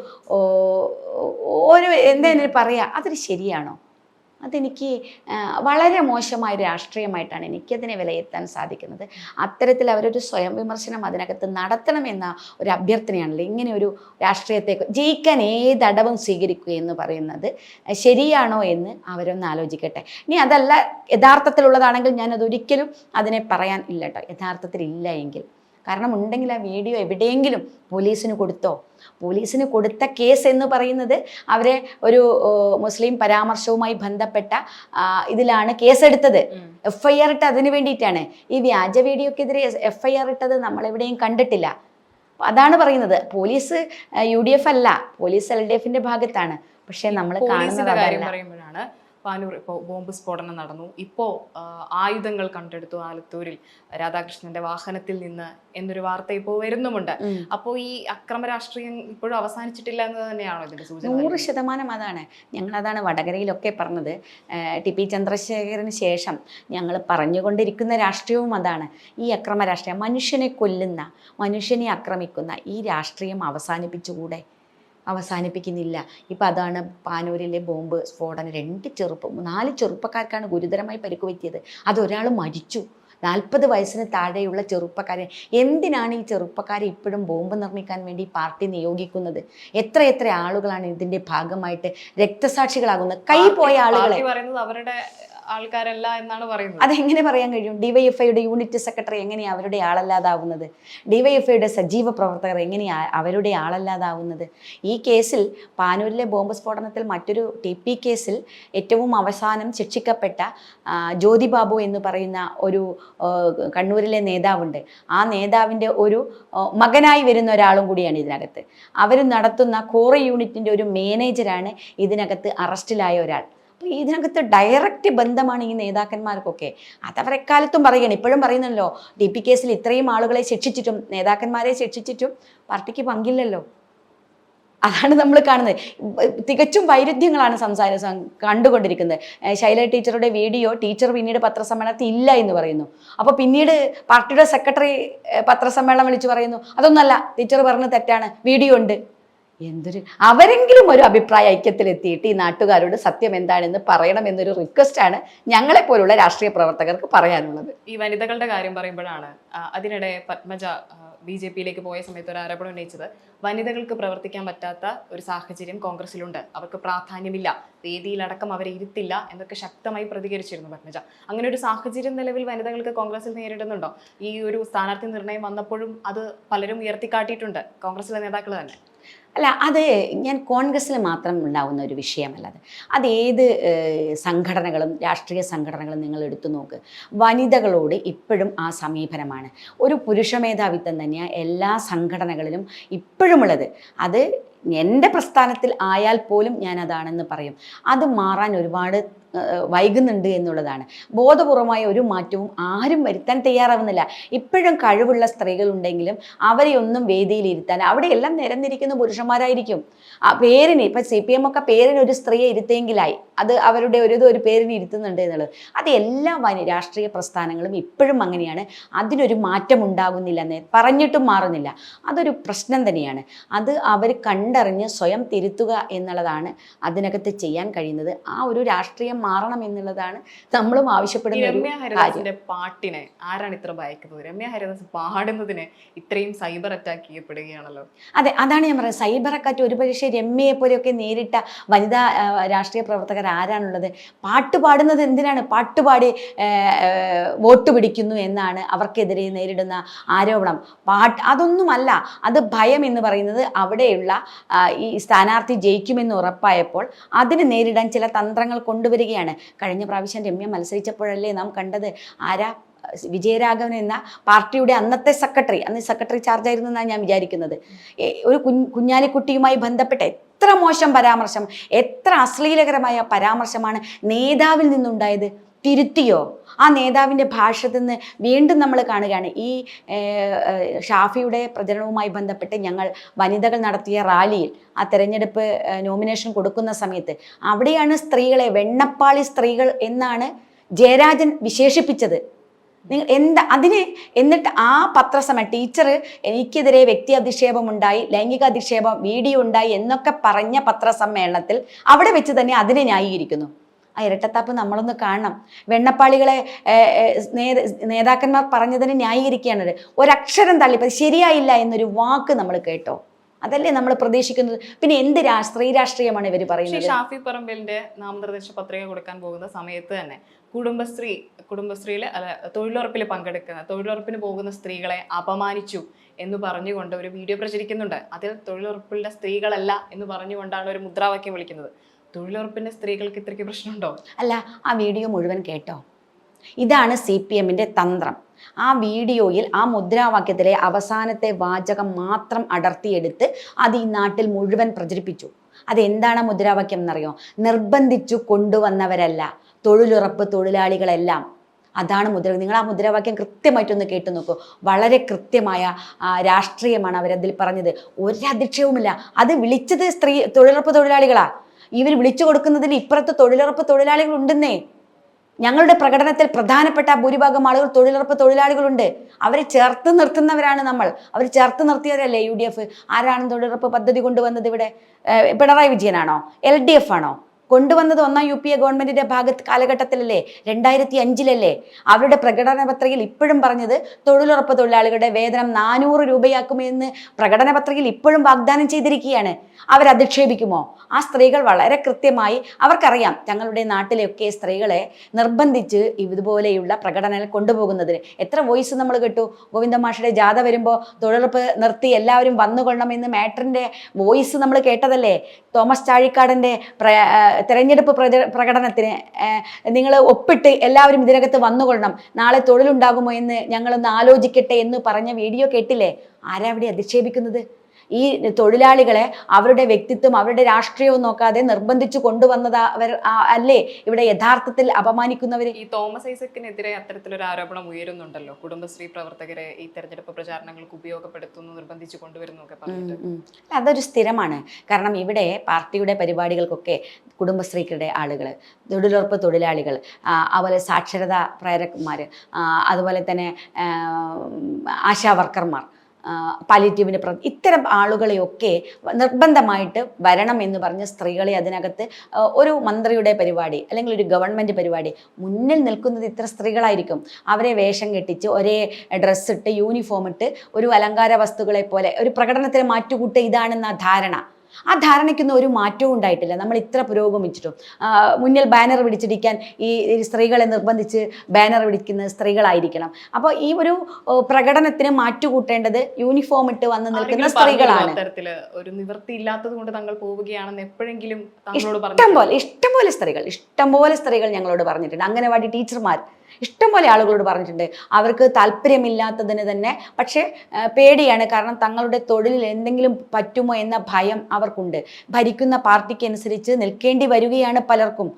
S1: ഒരു എന്താ പറയുക അതൊരു ശരിയാണോ? അതെനിക്ക് വളരെ മോശമായ രാഷ്ട്രീയമായിട്ടാണ് എനിക്കതിനെ വിലയിരുത്താൻ സാധിക്കുന്നത്. അത്തരത്തിൽ അവരൊരു സ്വയം വിമർശനം അതിനകത്ത് നടത്തണമെന്ന ഒരു അഭ്യർത്ഥനയാണല്ലോ ഇങ്ങനെ ഒരു രാഷ്ട്രീയത്തെ ജയിക്കാൻ ഏതടവും സ്വീകരിക്കുക എന്ന് പറയുന്നത്. ശരിയാണോ എന്ന് അവരൊന്ന് ആലോചിക്കട്ടെ. ഇനി അതല്ല യഥാർത്ഥത്തിലുള്ളതാണെങ്കിൽ ഞാനത് ഒരിക്കലും അതിനെ പറയാൻ ഇല്ല കേട്ടോ. യഥാർത്ഥത്തിൽ ഇല്ല എങ്കിൽ. കാരണം ഉണ്ടെങ്കിൽ ആ വീഡിയോ എവിടെയെങ്കിലും പോലീസിന് കൊടുത്തോ പോലീസിന് കൊടുത്ത കേസ് എന്ന് പറയുന്നത് അവരെ ഒരു മുസ്ലിം പരാമർശവുമായി ബന്ധപ്പെട്ട ഇതിലാണ് കേസെടുത്തത്. എഫ് ഐ ആർ ഇട്ട് അതിന് വേണ്ടിയിട്ടാണ്. ഈ വ്യാജ വീഡിയോക്കെതിരെ എഫ് ഐ ആർ ഇട്ടത് നമ്മൾ എവിടെയും കണ്ടിട്ടില്ല. അതാണ് പറയുന്നത്. പോലീസ് യു ഡി എഫ് അല്ല. പോലീസ് എൽ ഡി എഫിന്റെ ഭാഗത്താണ്. പക്ഷെ നമ്മൾ കാണുന്ന
S2: പോലീസിന്റെ കാര്യം
S1: അതല്ല.
S2: പാനൂർ ഇപ്പോൾ ബോംബ് സ്ഫോടനം നടന്നു. ഇപ്പോൾ ആയുധങ്ങൾ കണ്ടെടുത്തു ആലത്തൂരിൽ രാധാകൃഷ്ണന്റെ വാഹനത്തിൽ നിന്ന് എന്നൊരു വാർത്ത ഇപ്പോൾ വരുന്നുമുണ്ട്. അപ്പോൾ ഈ അക്രമ രാഷ്ട്രീയം ഇപ്പോഴും അവസാനിച്ചിട്ടില്ല എന്ന് തന്നെയാണോ ഇതിന്റെ സൂചന
S1: നൂറ് ശതമാനം അതാണ്. ഞങ്ങളതാണ് വടകരയിലൊക്കെ പറഞ്ഞത്. ടി പി ചന്ദ്രശേഖരന് ശേഷം ഞങ്ങൾ പറഞ്ഞുകൊണ്ടിരിക്കുന്ന രാഷ്ട്രീയവും അതാണ്. ഈ അക്രമ രാഷ്ട്രീയം മനുഷ്യനെ കൊല്ലുന്ന മനുഷ്യനെ ആക്രമിക്കുന്ന ഈ രാഷ്ട്രീയം അവസാനിപ്പിച്ചുകൂടെ? അവസാനിപ്പിക്കുന്നില്ല. ഇപ്പം അതാണ് പാനൂരിലെ ബോംബ് സ്ഫോടനം. രണ്ട് ചെറുപ്പം നാല് ചെറുപ്പക്കാർക്കാണ് ഗുരുതരമായി പരിക്ക് പറ്റിയത് അതൊരാൾ മരിച്ചു. നാൽപ്പത് വയസ്സിന് താഴെയുള്ള ചെറുപ്പക്കാരെ. എന്തിനാണ് ഈ ചെറുപ്പക്കാരെ ഇപ്പോഴും ബോംബ് നിർമ്മിക്കാൻ വേണ്ടി പാർട്ടി നിയോഗിക്കുന്നത്? എത്ര എത്ര ആളുകളാണ് ഇതിന്റെ ഭാഗമായിട്ട് രക്തസാക്ഷികളാകുന്നത്? കൈ പോയ ആളുകളെ.
S2: പറയുന്നത് അവരുടെ ആൾക്കാരല്ല എന്നാണ് പറയുന്നത്.
S1: അതെങ്ങനെ പറയാൻ കഴിയും? ഡിവൈഎഫ്ഐയുടെ യൂണിറ്റ് സെക്രട്ടറി എങ്ങനെയാണ് അവരുടെ ആളല്ലാതാവുന്നത്? ഡിവൈഎഫ്ഐയുടെ സജീവ പ്രവർത്തകർ എങ്ങനെയാണ് അവരുടെ ആളല്ലാതാവുന്നത്? ഈ കേസിൽ പാനൂരിലെ ബോംബ് സ്ഫോടനത്തിൽ മറ്റൊരു ടി പി കേസിൽ ഏറ്റവും അവസാനം ശിക്ഷിക്കപ്പെട്ട ആ, ജ്യോതി ബാബു എന്ന് പറയുന്ന ഒരു കണ്ണൂരിലെ നേതാവുണ്ട്. ആ നേതാവിന്റെ ഒരു മകനായി വരുന്ന ഒരാളും കൂടിയാണ് ഇതിനകത്ത്. അവർ നടത്തുന്ന കോറി യൂണിറ്റിന്റെ ഒരു മാനേജരാണ് ഇതിനകത്ത് അറസ്റ്റിലായ ഒരാൾ. അപ്പോൾ ഇതിനകത്ത് ഡയറക്റ്റ് ബന്ധമാണ് ഈ നേതാക്കന്മാർക്കൊക്കെ. അതവർ എക്കാലത്തും പറയുകയാണ്. ഇപ്പോഴും പറയുന്നല്ലോ ഡി പി കേസിൽ ഇത്രയും ആളുകളെ ശിക്ഷിച്ചിട്ടും നേതാക്കന്മാരെ ശിക്ഷിച്ചിട്ടും പാർട്ടിക്ക് പങ്കില്ലല്ലോ. അതാണ് നമ്മൾ കാണുന്നത്. തികച്ചും വൈരുദ്ധ്യങ്ങളാണ് സംസാര കണ്ടുകൊണ്ടിരിക്കുന്നത്. ശൈല ടീച്ചറുടെ വീഡിയോ ടീച്ചർ പിന്നീട് പത്രസമ്മേളനത്തിൽ ഇല്ല എന്ന് പറയുന്നു. അപ്പോൾ പിന്നീട് പാർട്ടിയുടെ സെക്രട്ടറി പത്രസമ്മേളനം വിളിച്ചു പറയുന്നു അതൊന്നല്ല ടീച്ചർ പറഞ്ഞ് തെറ്റാണ്. വീഡിയോ ഉണ്ട്. എന്തൊരു അവരെങ്കിലും ഒരു അഭിപ്രായ ഐക്യത്തിലെത്തിയിട്ട് ഈ നാട്ടുകാരോട് സത്യം എന്താണെന്ന് പറയണം പറയണമെന്നൊരു റിക്വസ്റ്റാണ് ഞങ്ങളെപ്പോലുള്ള രാഷ്ട്രീയ പ്രവർത്തകർക്ക് പറയാനുള്ളത്.
S2: ഈ വനിതകളുടെ കാര്യം പറയുമ്പോഴാണ് അതിനിടെ പത്മജ ബി ജെ പിയിലേക്ക് പോയ സമയത്ത് ഒരു ആരോപണം ഉന്നയിച്ചത്. വനിതകൾക്ക് പ്രവർത്തിക്കാൻ പറ്റാത്ത ഒരു സാഹചര്യം കോൺഗ്രസിലുണ്ട്. അവർക്ക് പ്രാധാന്യമില്ല. വേദിയിലടക്കം അവരെ ഇരുത്തില്ല എന്നൊക്കെ ശക്തമായി പ്രതികരിച്ചിരുന്നു പത്മജ. അങ്ങനെ ഒരു സാഹചര്യം നിലവിൽ വനിതകൾക്ക് കോൺഗ്രസിൽ നേരിടുന്നുണ്ടോ? ഈ ഒരു സ്ഥാനാർത്ഥി നിർണയം വന്നപ്പോഴും അത് പലരും ഉയർത്തിക്കാട്ടിയിട്ടുണ്ട്. കോൺഗ്രസിലെ നേതാക്കൾ തന്നെ.
S1: അല്ല അത് ഞാൻ കോൺഗ്രസ്സിൽ മാത്രം ഉണ്ടാവുന്ന ഒരു വിഷയമല്ല അത്. ഏത് സംഘടനകളും രാഷ്ട്രീയ സംഘടനകളും നിങ്ങൾ എടുത്തു നോക്ക്. വനിതകളോട് ഇപ്പോഴും ആ സമീപനമാണ്. ഒരു പുരുഷ മേധാവിത്വം തന്നെയാണ് എല്ലാ സംഘടനകളിലും ഇപ്പോഴുമുള്ളത്. അത് എന്റെ പ്രസ്ഥാനത്തിൽ ആയാൽ പോലും ഞാൻ അതാണെന്ന് പറയും. അത് മാറാൻ ഒരുപാട് വൈകുന്നുണ്ട് എന്നുള്ളതാണ്. ബോധപൂർവമായ ഒരു മാറ്റവും ആരും വരുത്താൻ തയ്യാറാവുന്നില്ല. ഇപ്പോഴും കഴിവുള്ള സ്ത്രീകളുണ്ടെങ്കിലും അവരെ ഒന്നും വേദിയിലിരുത്താൻ അവിടെയെല്ലാം നിരന്നിരിക്കുന്ന പുരുഷന്മാരായിരിക്കും. ആ പേരിന് ഇപ്പം സി പി എം ഒക്കെ പേരിന് ഒരു സ്ത്രീയെ ഇരുത്തിയെങ്കിലായി. അത് അവരുടെ ഒരു ഇത് ഒരു പേരിന് ഇരുത്തുന്നുണ്ട് എന്നുള്ളത്. അത് എല്ലാ വനി രാഷ്ട്രീയ പ്രസ്ഥാനങ്ങളും ഇപ്പോഴും അങ്ങനെയാണ്. അതിനൊരു മാറ്റം ഉണ്ടാകുന്നില്ല എന്ന് പറഞ്ഞിട്ടും മാറുന്നില്ല. അതൊരു പ്രശ്നം തന്നെയാണ്. അത് അവർ കണ്ടറിഞ്ഞ് സ്വയം തിരുത്തുക എന്നുള്ളതാണ് അതിനകത്ത് ചെയ്യാൻ കഴിയുന്നത്. ആ ഒരു രാഷ്ട്രീയം മാറണം എന്നുള്ളതാണ് നമ്മളും ആവശ്യപ്പെടുന്നത്
S2: രമ്യ ഹരിദാസിന്റെ പാട്ടിനെ ആരാണ് ഇത്ര ഭയക്കുന്നത്? രമ്യ ഹരിദാസ് പാടുന്നതിന് ഇത്രയും സൈബർ അറ്റാക്ക് ചെയ്യപ്പെടുകയാണല്ലോ.
S1: അതെ അതാണ് ഞാൻ പറയുന്നത് സൈബർ അറ്റാക്ക് ഒരു പക്ഷേ രമ്യയെ പോലെയൊക്കെ നേരിട്ട വനിതാ രാഷ്ട്രീയ പ്രവർത്തകർ ആരാണുള്ളത്? പാട്ട് പാടുന്നത് എന്തിനാണ്? പാട്ടുപാടി വോട്ട് പിടിക്കുന്നു എന്നാണ് അവർക്കെതിരെ നേരിടുന്ന ആരോപണം. പാട്ട് അതൊന്നുമല്ല അത് ഭയം എന്ന് പറയുന്നത് അവിടെയുള്ള ഈ സ്ഥാനാർത്ഥി ജയിക്കുമെന്ന് ഉറപ്പായപ്പോൾ അതിന് നേരിടാൻ ചില തന്ത്രങ്ങൾ കൊണ്ടുവരികയാണ് കഴിഞ്ഞ പ്രാവശ്യം രമ്യ മത്സരിച്ചപ്പോഴല്ലേ നാം കണ്ടത്. ആരാ? വിജയരാഘവൻ എന്ന പാർട്ടിയുടെ അന്നത്തെ സെക്രട്ടറി. അന്ന് സെക്രട്ടറി ചാർജ് ആയിരുന്നു എന്നാണ് ഞാൻ വിചാരിക്കുന്നത്. ഒരു കുഞ്ഞാലിക്കുട്ടിയുമായി ബന്ധപ്പെട്ട് എത്ര മോശം പരാമർശം എത്ര അശ്ലീലകരമായ പരാമർശമാണ് നേതാവിൽ നിന്നുണ്ടായത്? തിരുത്തിയോ? ആ നേതാവിന്റെ ഭാഷത്തിൽ നിന്ന് വീണ്ടും നമ്മൾ കാണുകയാണ്. ഈ ഷാഫിയുടെ പ്രചരണവുമായി ബന്ധപ്പെട്ട് ഞങ്ങൾ വനിതകൾ നടത്തിയ റാലിയിൽ ആ തെരഞ്ഞെടുപ്പ് നോമിനേഷൻ കൊടുക്കുന്ന സമയത്ത് അവിടെയാണ് സ്ത്രീകളെ വെണ്ണപ്പാളി സ്ത്രീകൾ എന്നാണ് ജയരാജൻ വിശേഷിപ്പിച്ചത്. നിങ്ങൾ എന്താ അതിന് എന്നിട്ട് ആ പത്രസമയം ടീച്ചർ എനിക്കെതിരെ വ്യക്തി അധിക്ഷേപം ഉണ്ടായി ലൈംഗിക അധിക്ഷേപം വീഡിയോ ഉണ്ടായി എന്നൊക്കെ പറഞ്ഞ പത്രസമ്മേളനത്തിൽ അവിടെ വെച്ച് തന്നെ അതിനെ ന്യായീകരിക്കുന്നു. ആ ഇരട്ടത്താപ്പ് നമ്മളൊന്ന് കാണണം. വെണ്ണപ്പാളികളെ നേതാക്കന്മാർ പറഞ്ഞതിനെ ന്യായീകരിക്കുകയാണ്. ഒരക്ഷരം തള്ളിപ്പത് ശരിയായില്ല എന്നൊരു വാക്ക് നമ്മൾ കേട്ടോ. അതല്ലേ നമ്മൾ പ്രതീക്ഷിക്കുന്നത്? പിന്നെ എന്ത് രാഷ്ട്രീയ രാഷ്ട്രീയമാണ് ഇവർ പറയുന്നത്?
S2: ഷാഫി പറമ്പിലിന്റെ നാമനിർദ്ദേശ പത്രിക കൊടുക്കാൻ പോകുന്ന സമയത്ത് തന്നെ കുടുംബശ്രീ കുടുംബശ്രീയിൽ അല്ല തൊഴിലുറപ്പിൽ പങ്കെടുക്കുന്ന തൊഴിലുറപ്പിന് പോകുന്ന സ്ത്രീകളെ അപമാനിച്ചു എന്ന് പറഞ്ഞുകൊണ്ട് ഒരു വീഡിയോ പ്രചരിക്കുന്നുണ്ട്. അതിൽ തൊഴിലുറപ്പിലെ സ്ത്രീകളല്ല എന്ന് പറഞ്ഞുകൊണ്ടാണ് ഒരു മുദ്രാവാക്യം വിളിക്കുന്നത്. തൊഴിലുറപ്പിന്റെ സ്ത്രീകൾക്ക് ഇത്രയ്ക്ക് പ്രശ്നമുണ്ടോ?
S1: അല്ല ആ വീഡിയോ മുഴുവൻ കേട്ടോ. ഇതാണ് സി പി എമ്മിന്റെ തന്ത്രം. ആ വീഡിയോയിൽ ആ മുദ്രാവാക്യത്തിലെ അവസാനത്തെ വാചകം മാത്രം അടർത്തിയെടുത്ത് അത് ഈ നാട്ടിൽ മുഴുവൻ പ്രചരിപ്പിച്ചു. അതെന്താണ് മുദ്രാവാക്യം എന്നറിയോ? നിർബന്ധിച്ചു കൊണ്ടുവന്നവരല്ല. തൊഴിലുറപ്പ് തൊഴിലാളികളെല്ലാം. അതാണ് മുദ്ര നിങ്ങൾ ആ മുദ്രാവാക്യം കൃത്യമായിട്ടൊന്ന് കേട്ടു നോക്കൂ. വളരെ കൃത്യമായ രാഷ്ട്രീയമാണ് അവരതിൽ പറഞ്ഞത്. ഒരധിക്ഷയവുമില്ല അത് വിളിച്ചത് സ്ത്രീ തൊഴിലുറപ്പ് തൊഴിലാളികളാ. ഇവർ വിളിച്ചു കൊടുക്കുന്നതിൽ ഇപ്പുറത്ത് തൊഴിലുറപ്പ് തൊഴിലാളികൾ ഉണ്ടെന്നേ ഞങ്ങളുടെ പ്രകടനത്തിൽ പ്രധാനപ്പെട്ട ഭൂരിഭാഗം ആളുകൾ തൊഴിലുറപ്പ് തൊഴിലാളികളുണ്ട്. അവരെ ചേർത്ത് നിർത്തുന്നവരാണ് നമ്മൾ. അവർ ചേർത്ത് നിർത്തിയവരല്ലേ യു ഡി എഫ്? ആരാണ് തൊഴിലുറപ്പ് പദ്ധതി കൊണ്ടുവന്നത് ഇവിടെ? പിണറായി വിജയനാണോ? എൽ ഡി എഫ് ആണോ? കൊണ്ടുവന്നത് ഒന്നാം യു പി എ ഗവൺമെന്റിന്റെ ഭാഗത്ത് കാലഘട്ടത്തിലല്ലേ? രണ്ടായിരത്തി അഞ്ചിലല്ലേ അവരുടെ പ്രകടന പത്രികയിൽ ഇപ്പോഴും പറഞ്ഞത് തൊഴിലുറപ്പ് തൊഴിലാളികളുടെ വേതനം നാനൂറ് രൂപയാക്കുമെന്ന് പ്രകടന പത്രികയിൽ ഇപ്പോഴും വാഗ്ദാനം ചെയ്തിരിക്കുകയാണ്. അവരധിക്ഷേപിക്കുമോ? ആ സ്ത്രീകൾ വളരെ കൃത്യമായി അവർക്കറിയാം തങ്ങളുടെ നാട്ടിലെയൊക്കെ സ്ത്രീകളെ നിർബന്ധിച്ച് ഇതുപോലെയുള്ള പ്രകടനങ്ങൾ കൊണ്ടുപോകുന്നതിന്. എത്ര വോയിസ് നമ്മൾ കേട്ടു? ഗോവിന്ദ മാഷയുടെ ജാഥ വരുമ്പോൾ തൊഴിലുറപ്പ് നിർത്തി എല്ലാവരും വന്നുകൊള്ളണമെന്ന് മാറ്ററിന്റെ വോയിസ് നമ്മൾ കേട്ടതല്ലേ? തോമസ് ചാഴിക്കാടന്റെ തെരഞ്ഞെടുപ്പ് പ്രകടനത്തിന് നിങ്ങൾ ഒപ്പിട്ട് എല്ലാവരും ഇതിനകത്ത് വന്നുകൊള്ളണം. നാളെ തൊഴിലുണ്ടാകുമോ എന്ന് ഞങ്ങളൊന്ന് ആലോചിക്കട്ടെ എന്ന് പറഞ്ഞ വീഡിയോ കേട്ടില്ലേ? ആരാ അവിടെ അധിക്ഷേപിക്കുന്നത്? ഈ തൊഴിലാളികളെ അവരുടെ വ്യക്തിത്വം അവരുടെ രാഷ്ട്രീയവും നോക്കാതെ നിർബന്ധിച്ചു കൊണ്ടുവന്നത് അവർ അല്ലേ? ഇവിടെ യഥാർത്ഥത്തിൽ അപമാനിക്കുന്നവർ
S2: ഈ തോമസ് ഐസക്കിനെതിരെ അത്തരത്തിലൊരു ആരോപണം ഉയരുന്നുണ്ടല്ലോ? കുടുംബശ്രീ പ്രവർത്തകരെ ഈ തെരഞ്ഞെടുപ്പ് പ്രചാരണങ്ങൾക്ക് ഉപയോഗപ്പെടുത്തുന്നു നിർബന്ധിച്ചു കൊണ്ടുവരുന്നു ഒക്കെ പറഞ്ഞിട്ട്.
S1: അതൊരു സ്ഥിരമാണ്. കാരണം ഇവിടെ പാർട്ടിയുടെ പരിപാടികൾക്കൊക്കെ കുടുംബശ്രീകളുടെ ആളുകൾ തൊഴിലുറപ്പ് തൊഴിലാളികൾ അതുപോലെ സാക്ഷരതാ പ്രേരകന്മാർ അതുപോലെ തന്നെ ആശാവർക്കർമാർ ആശാ വർക്കർമാർ പാലിറ്റീവിന് പ്ര ഇത്തരം ആളുകളെയൊക്കെ നിർബന്ധമായിട്ട് വരണം എന്ന് പറഞ്ഞ് സ്ത്രീകളെ അതിനകത്ത് ഒരു മന്ത്രിയുടെ പരിപാടി അല്ലെങ്കിൽ ഒരു ഗവൺമെന്റ് പരിപാടി മുന്നിൽ നിൽക്കുന്നത് ഇത്ര സ്ത്രീകളായിരിക്കും. അവരെ വേഷം കെട്ടിച്ച് ഒരേ ഡ്രസ്സ് ഇട്ട് യൂണിഫോം ഇട്ട് ഒരു അലങ്കാര വസ്തുക്കളെ പോലെ ഒരു പ്രകടനത്തിന് മാറ്റുകൂട്ട ഇതാണെന്ന ധാരണ. ആ ധാരണയ്ക്കൊന്നും ഒരു മാറ്റവും ഉണ്ടായിട്ടില്ല. നമ്മൾ ഇത്ര പുരോഗമിച്ചിട്ടും. മുന്നിൽ ബാനർ പിടിച്ചിരിക്കാൻ ഈ സ്ത്രീകളെ നിർബന്ധിച്ച് ബാനർ പിടിക്കുന്ന സ്ത്രീകളായിരിക്കണം. അപ്പോൾ ഈ ഒരു പ്രകടനത്തിന് മാറ്റുകൂട്ടേണ്ടത് യൂണിഫോം ഇട്ട് വന്ന് നിൽക്കുന്ന സ്ത്രീകളാണ്.
S2: ഒരു നിവൃത്തി ഇല്ലാത്തത് കൊണ്ട് തങ്ങൾ പോവുകയാണെന്ന് എപ്പോഴെങ്കിലും
S1: ഇഷ്ടം പോലെ ഇഷ്ടം പോലെ സ്ത്രീകൾ ഇഷ്ടം പോലെ സ്ത്രീകൾ ഞങ്ങളോട് പറഞ്ഞിട്ടുണ്ട്. അങ്ങനെ അംഗനവാടി ടീച്ചർമാർ ഇഷ്ടം പോലെ ആളുകളോട് പറഞ്ഞിട്ടുണ്ട്. അവർക്ക് താല്പര്യമില്ലാത്തതിന് തന്നെ. പക്ഷേ പേടിയാണ്. കാരണം തങ്ങളുടെ തൊഴിലിൽ എന്തെങ്കിലും പറ്റുമോ എന്ന ഭയം അവർക്കുണ്ട്. ഭരിക്കുന്ന പാർട്ടിക്ക് അനുസരിച്ച് നിൽക്കേണ്ടി വരികയാണ് പലർക്കും.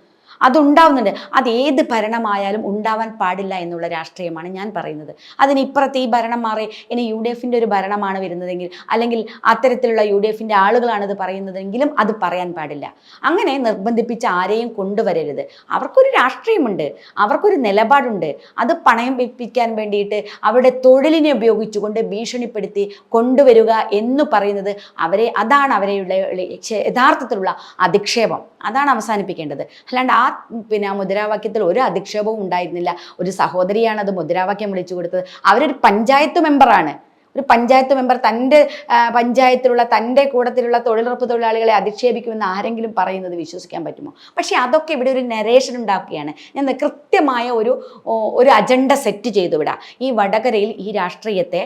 S1: അതുണ്ടാവുന്നുണ്ട്. അത് ഏത് ഭരണമായാലും ഉണ്ടാവാൻ പാടില്ല എന്നുള്ള രാഷ്ട്രീയമാണ് ഞാൻ പറയുന്നത്. അതിന് ഇപ്പുറത്ത് ഈ ഭരണം മാറി ഇനി യു ഡി എഫിന്റെ ഒരു ഭരണമാണ് വരുന്നതെങ്കിൽ അല്ലെങ്കിൽ അത്തരത്തിലുള്ള യു ഡി എഫിന്റെ ആളുകളാണ് ഇത് പറയുന്നതെങ്കിലും അത് പറയാൻ പാടില്ല. അങ്ങനെ നിർബന്ധിപ്പിച്ച് ആരെയും കൊണ്ടുവരരുത്. അവർക്കൊരു രാഷ്ട്രീയമുണ്ട്. അവർക്കൊരു നിലപാടുണ്ട്. അത് പണയം വെപ്പിക്കാൻ വേണ്ടിയിട്ട് അവരുടെ തൊഴിലിനെ ഉപയോഗിച്ചുകൊണ്ട് ഭീഷണിപ്പെടുത്തി കൊണ്ടുവരിക എന്ന് പറയുന്നത് അവരെ അതാണ് അവരെയുള്ള യഥാർത്ഥത്തിലുള്ള അധിക്ഷേപം. അതാണ് അവസാനിപ്പിക്കേണ്ടത്. അല്ലാണ്ട് പിന്നെ ആ മുദ്രാവാക്യത്തിൽ ഒരു അധിക്ഷേപവും ഉണ്ടായിരുന്നില്ല. ഒരു സഹോദരിയാണ് അത് മുദ്രാവാക്യം വിളിച്ചു കൊടുത്തത്. അവരൊരു പഞ്ചായത്ത് മെമ്പറാണ് ഒരു പഞ്ചായത്ത് മെമ്പർ തന്റെ പഞ്ചായത്തിലുള്ള തന്റെ കൂടത്തിലുള്ള തൊഴിലുറപ്പ് തൊഴിലാളികളെ അധിക്ഷേപിക്കുമെന്ന് ആരെങ്കിലും പറയുന്നത് വിശ്വസിക്കാൻ പറ്റുമോ? പക്ഷേ അതൊക്കെ ഇവിടെ ഒരു നെറേഷൻ ഉണ്ടാക്കുകയാണ്. ഞാൻ കൃത്യമായ ഒരു ഒരു അജണ്ട സെറ്റ് ചെയ്തു വിടാം. ഈ വടകരയിൽ ഈ രാഷ്ട്രീയത്തെ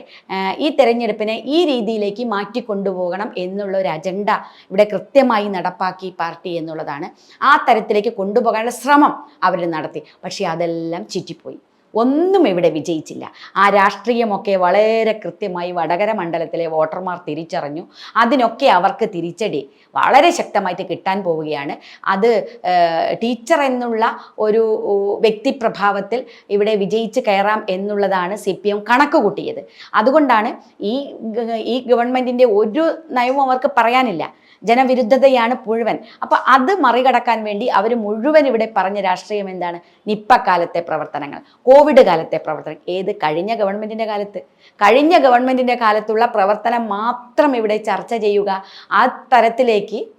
S1: ഈ തെരഞ്ഞെടുപ്പിനെ ഈ രീതിയിലേക്ക് മാറ്റിക്കൊണ്ടുപോകണം എന്നുള്ള ഒരു അജണ്ട ഇവിടെ കൃത്യമായി നടപ്പാക്കി പാർട്ടി എന്നുള്ളതാണ്. ആ തരത്തിലേക്ക് കൊണ്ടുപോകാനുള്ള ശ്രമം അവർ നടത്തി. പക്ഷേ അതെല്ലാം ചുറ്റിപ്പോയി. ഒന്നും ഇവിടെ വിജയിച്ചില്ല. ആ രാഷ്ട്രീയമൊക്കെ വളരെ കൃത്യമായി വടകര മണ്ഡലത്തിലെ വോട്ടർമാർ തിരിച്ചറിഞ്ഞു. അതിനൊക്കെ അവർക്ക് തിരിച്ചടി വളരെ ശക്തമായിട്ട് കിട്ടാൻ പോവുകയാണ്. അത് ടീച്ചർ എന്നുള്ള ഒരു വ്യക്തിപ്രഭാവത്തിൽ ഇവിടെ വിജയിച്ച് കയറാം എന്നുള്ളതാണ് സി പി എം കണക്ക് കൂട്ടിയത് അതുകൊണ്ടാണ് ഈ ഈ ഗവൺമെന്റിന്റെ ഒരു നയവും അവർക്ക് പറയാനില്ല. ജനവിരുദ്ധതയാണ് മുഴുവൻ. അപ്പോൾ അത് മറികടക്കാൻ വേണ്ടി അവർ മുഴുവൻ ഇവിടെ പറഞ്ഞ രാഷ്ട്രീയം എന്താണ്? നിപ്പ കാലത്തെ പ്രവർത്തനങ്ങൾ കോവിഡ് കാലത്തെ പ്രവർത്തനം. ഏത്? കഴിഞ്ഞ ഗവൺമെന്റിന്റെ കാലത്ത്. കഴിഞ്ഞ ഗവൺമെന്റിന്റെ കാലത്തുള്ള പ്രവർത്തനം മാത്രം ഇവിടെ ചർച്ച ചെയ്യുക. ആ തരത്തിലേക്ക്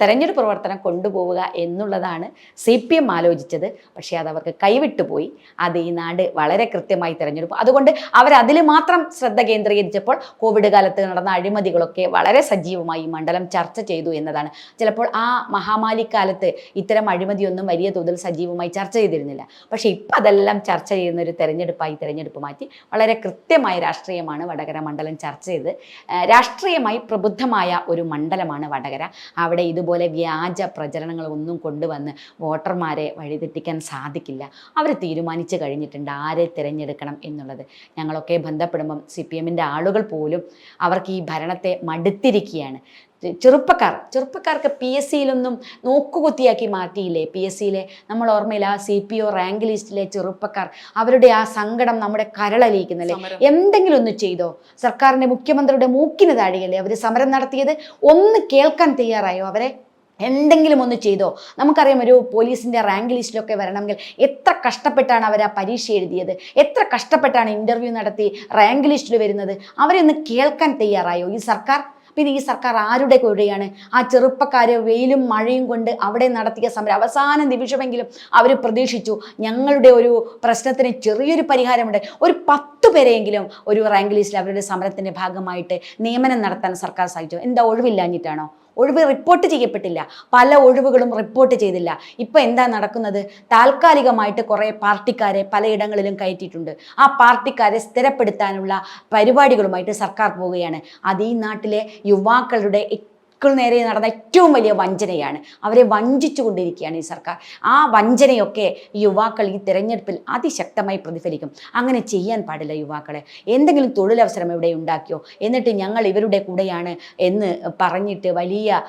S1: തെരഞ്ഞെടുപ്പ് പ്രവർത്തനം കൊണ്ടുപോവുക എന്നുള്ളതാണ് സി പി എം ആലോചിച്ചത്. പക്ഷേ അത് അവർക്ക് കൈവിട്ടുപോയി അത് ഈ നാട് വളരെ കൃത്യമായി തിരഞ്ഞെടുപ്പ്. അതുകൊണ്ട് അവർ അതിൽ മാത്രം ശ്രദ്ധ കേന്ദ്രീകരിച്ചപ്പോൾ കോവിഡ് കാലത്ത് നടന്ന അഴിമതികളൊക്കെ വളരെ സജീവമായി മണ്ഡലം ചർച്ച ചെയ്തു എന്നതാണ്. ചിലപ്പോൾ ആ മഹാമാരി കാലത്ത് ഇത്തരം അഴിമതിയൊന്നും വലിയ തോതിൽ സജീവമായി ചർച്ച ചെയ്തിരുന്നില്ല. പക്ഷേ ഇപ്പം അതെല്ലാം ചർച്ച ചെയ്യുന്ന ഒരു തെരഞ്ഞെടുപ്പായി തെരഞ്ഞെടുപ്പ് മാറ്റി വളരെ കൃത്യമായ രാഷ്ട്രീയമാണ് വടകര മണ്ഡലം ചർച്ച ചെയ്ത് രാഷ്ട്രീയമായി പ്രബുദ്ധമായ ഒരു മണ്ഡലമാണ് വടകര. അവിടെ ഇതുപോലെ വ്യാജ പ്രചരണങ്ങൾ ഒന്നും കൊണ്ടുവന്ന് വോട്ടർമാരെ വഴിതെറ്റിക്കാൻ സാധിക്കില്ല. അവർ തീരുമാനിച്ചു കഴിഞ്ഞിട്ടുണ്ട് ആരെ തിരഞ്ഞെടുക്കണം എന്നുള്ളത്. ഞങ്ങളൊക്കെ ബന്ധപ്പെടുമ്പം സി പി എമ്മിന്റെ ആളുകൾ പോലും അവർക്ക് ഈ ഭരണത്തെ മടുത്തിരിക്കുകയാണ്. ചെറുപ്പക്കാർ ചെറുപ്പക്കാർക്ക് പി എസ് സിയിലൊന്നും നോക്കുകുത്തിയാക്കി മാറ്റിയില്ലേ? പി എസ് സിയിലെ നമ്മൾ ഓർമ്മയിൽ ആ സി പി ഒ റാങ്ക് ലിസ്റ്റിലെ ചെറുപ്പക്കാർ അവരുടെ ആ സങ്കടം നമ്മുടെ കരളലിയിക്കുന്നല്ലേ? എന്തെങ്കിലും ഒന്ന് ചെയ്തോ? സർക്കാരിന്റെ മുഖ്യമന്ത്രിയുടെ മൂക്കിന് താഴെയല്ലേ അവർ സമരം നടത്തിയത്? ഒന്ന് കേൾക്കാൻ തയ്യാറായോ അവരെ? എന്തെങ്കിലും ഒന്ന് ചെയ്തോ? നമുക്കറിയാം ഒരു പോലീസിന്റെ റാങ്ക് ലിസ്റ്റിലൊക്കെ വരണമെങ്കിൽ എത്ര കഷ്ടപ്പെട്ടാണ് അവർ ആ പരീക്ഷ എഴുതിയത്? എത്ര കഷ്ടപ്പെട്ടാണ് ഇന്റർവ്യൂ നടത്തി റാങ്ക് ലിസ്റ്റിൽ വരുന്നത്? അവരെ ഒന്ന് കേൾക്കാൻ തയ്യാറായോ ഈ സർക്കാർ? പിന്നെ ഈ സർക്കാർ ആരുടെ കൂടെയാണ്? ആ ചെറുപ്പക്കാരെ വെയിലും മഴയും കൊണ്ട് അവിടെ നടത്തിയ സമരം. അവസാന നിമിഷമെങ്കിലും അവർ പ്രതീക്ഷിച്ചു ഞങ്ങളുടെ ഒരു പ്രശ്നത്തിന് ചെറിയൊരു പരിഹാരമുണ്ട്. ഒരു പത്ത് പേരെയെങ്കിലും ഒരു റാങ്ക് ലിസ്റ്റിൽ അവരുടെ സമരത്തിന്റെ ഭാഗമായിട്ട് നിയമനം നടത്താൻ സർക്കാർ സാധിച്ചു. എന്താ ഒഴിവില്ലാഞ്ഞിട്ടാണോ? ഒഴിവ് റിപ്പോർട്ട് ചെയ്യപ്പെട്ടില്ല. പല ഒഴിവുകളും റിപ്പോർട്ട് ചെയ്തില്ല. ഇപ്പം എന്താ നടക്കുന്നത്? താൽക്കാലികമായിട്ട് കുറേ പാർട്ടിക്കാരെ പലയിടങ്ങളിലും കയറ്റിയിട്ടുണ്ട്. ആ പാർട്ടിക്കാരെ സ്ഥിരപ്പെടുത്താനുള്ള പരിപാടികളുമായിട്ട് സർക്കാർ പോവുകയാണ്. അത് ഈ നാട്ടിലെ യുവാക്കളുടെ മക്കൾ നേരെ നടന്ന ഏറ്റവും വലിയ വഞ്ചനയാണ്. അവരെ വഞ്ചിച്ചു കൊണ്ടിരിക്കുകയാണ് ഈ സർക്കാർ. ആ വഞ്ചനയൊക്കെ യുവാക്കൾ ഈ തിരഞ്ഞെടുപ്പിൽ അതിശക്തമായി പ്രതിഫലിക്കും. അങ്ങനെ ചെയ്യാൻ പാടില്ല യുവാക്കളെ. എന്തെങ്കിലും തൊഴിലവസരം ഇവിടെ ഉണ്ടാക്കിയോ? എന്നിട്ട് ഞങ്ങൾ ഇവരുടെ കൂടെയാണ് എന്ന് പറഞ്ഞിട്ട് വലിയ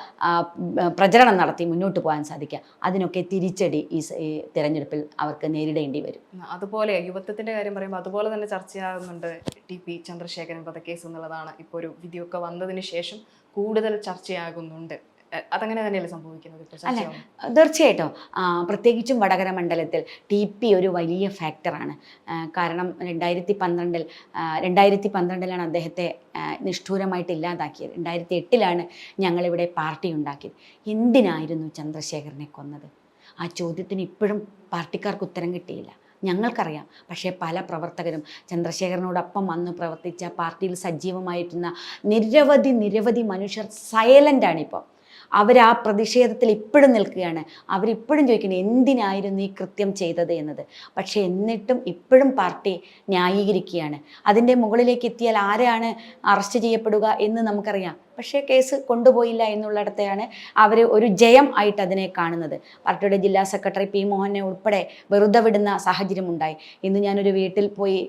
S1: പ്രചരണം നടത്തി മുന്നോട്ട് പോകാൻ സാധിക്കുക. അതിനൊക്കെ തിരിച്ചടി ഈ തിരഞ്ഞെടുപ്പിൽ അവർക്ക് നേരിടേണ്ടി വരും.
S2: അതുപോലെ യുവത്വത്തിന്റെ കാര്യം പറയുമ്പോൾ അതുപോലെ തന്നെ ചർച്ചയാകുന്നുണ്ട് ടി പി ചന്ദ്രശേഖരൻ വധക്കേസ് എന്നുള്ളതാണ്. ഇപ്പോൾ ഒരു വിധിയൊക്കെ വന്നതിന് ശേഷം കൂടുതൽ ചർച്ചയാകുന്നുണ്ട്. അതങ്ങനെ തന്നെയല്ലേ സംഭവിക്കുന്നത്? അല്ലെ?
S1: തീർച്ചയായിട്ടും. പ്രത്യേകിച്ചും വടകര മണ്ഡലത്തിൽ ടി പി ഒരു വലിയ ഫാക്ടറാണ്. കാരണം രണ്ടായിരത്തി പന്ത്രണ്ടിൽ രണ്ടായിരത്തി പന്ത്രണ്ടിലാണ് അദ്ദേഹത്തെ നിഷ്ഠൂരമായിട്ട് ഇല്ലാതാക്കിയത്. രണ്ടായിരത്തി എട്ടിലാണ് ഞങ്ങളിവിടെ പാർട്ടി ഉണ്ടാക്കിയത്. എന്തിനായിരുന്നു ചന്ദ്രശേഖരനെ കൊന്നത്? ആ ചോദ്യത്തിന് ഇപ്പോഴും പാർട്ടിക്കാർക്ക് ഉത്തരം കിട്ടിയില്ല. ഞങ്ങൾക്കറിയാം. പക്ഷേ പല പ്രവർത്തകരും ചന്ദ്രശേഖരനോടൊപ്പം വന്ന് പ്രവർത്തിച്ച പാർട്ടിയിൽ സജീവമായിരുന്ന നിരവധി നിരവധി മനുഷ്യർ സൈലന്റാണ് ഇപ്പോൾ അവർ ആ പ്രതിഷേധത്തിൽ ഇപ്പോഴും നിൽക്കുകയാണ്. അവരിപ്പോഴും ചോദിക്കുന്നത് എന്തിനായിരുന്നു ഈ കൃത്യം ചെയ്തത് എന്നത്? പക്ഷേ എന്നിട്ടും ഇപ്പോഴും പാർട്ടി ന്യായീകരിക്കുകയാണ്. അതിന്റെ മുകളിലേക്ക് എത്തിയാൽ ആരാണ് അറസ്റ്റ് ചെയ്യപ്പെടുക എന്ന് നമുക്കറിയാം. പക്ഷേ കേസ് കൊണ്ടുപോയില്ല എന്നുള്ളിടത്തെയാണ് അവർ ഒരു ജയം ആയിട്ട് അതിനെ കാണുന്നത്. പാർട്ടിയുടെ ജില്ലാ സെക്രട്ടറി പി മോഹനെ ഉൾപ്പെടെ വെറുതെ വിടുന്ന സാഹചര്യം ഉണ്ടായി ഇന്ന് ഞാനൊരു വീട്ടിൽ പോയി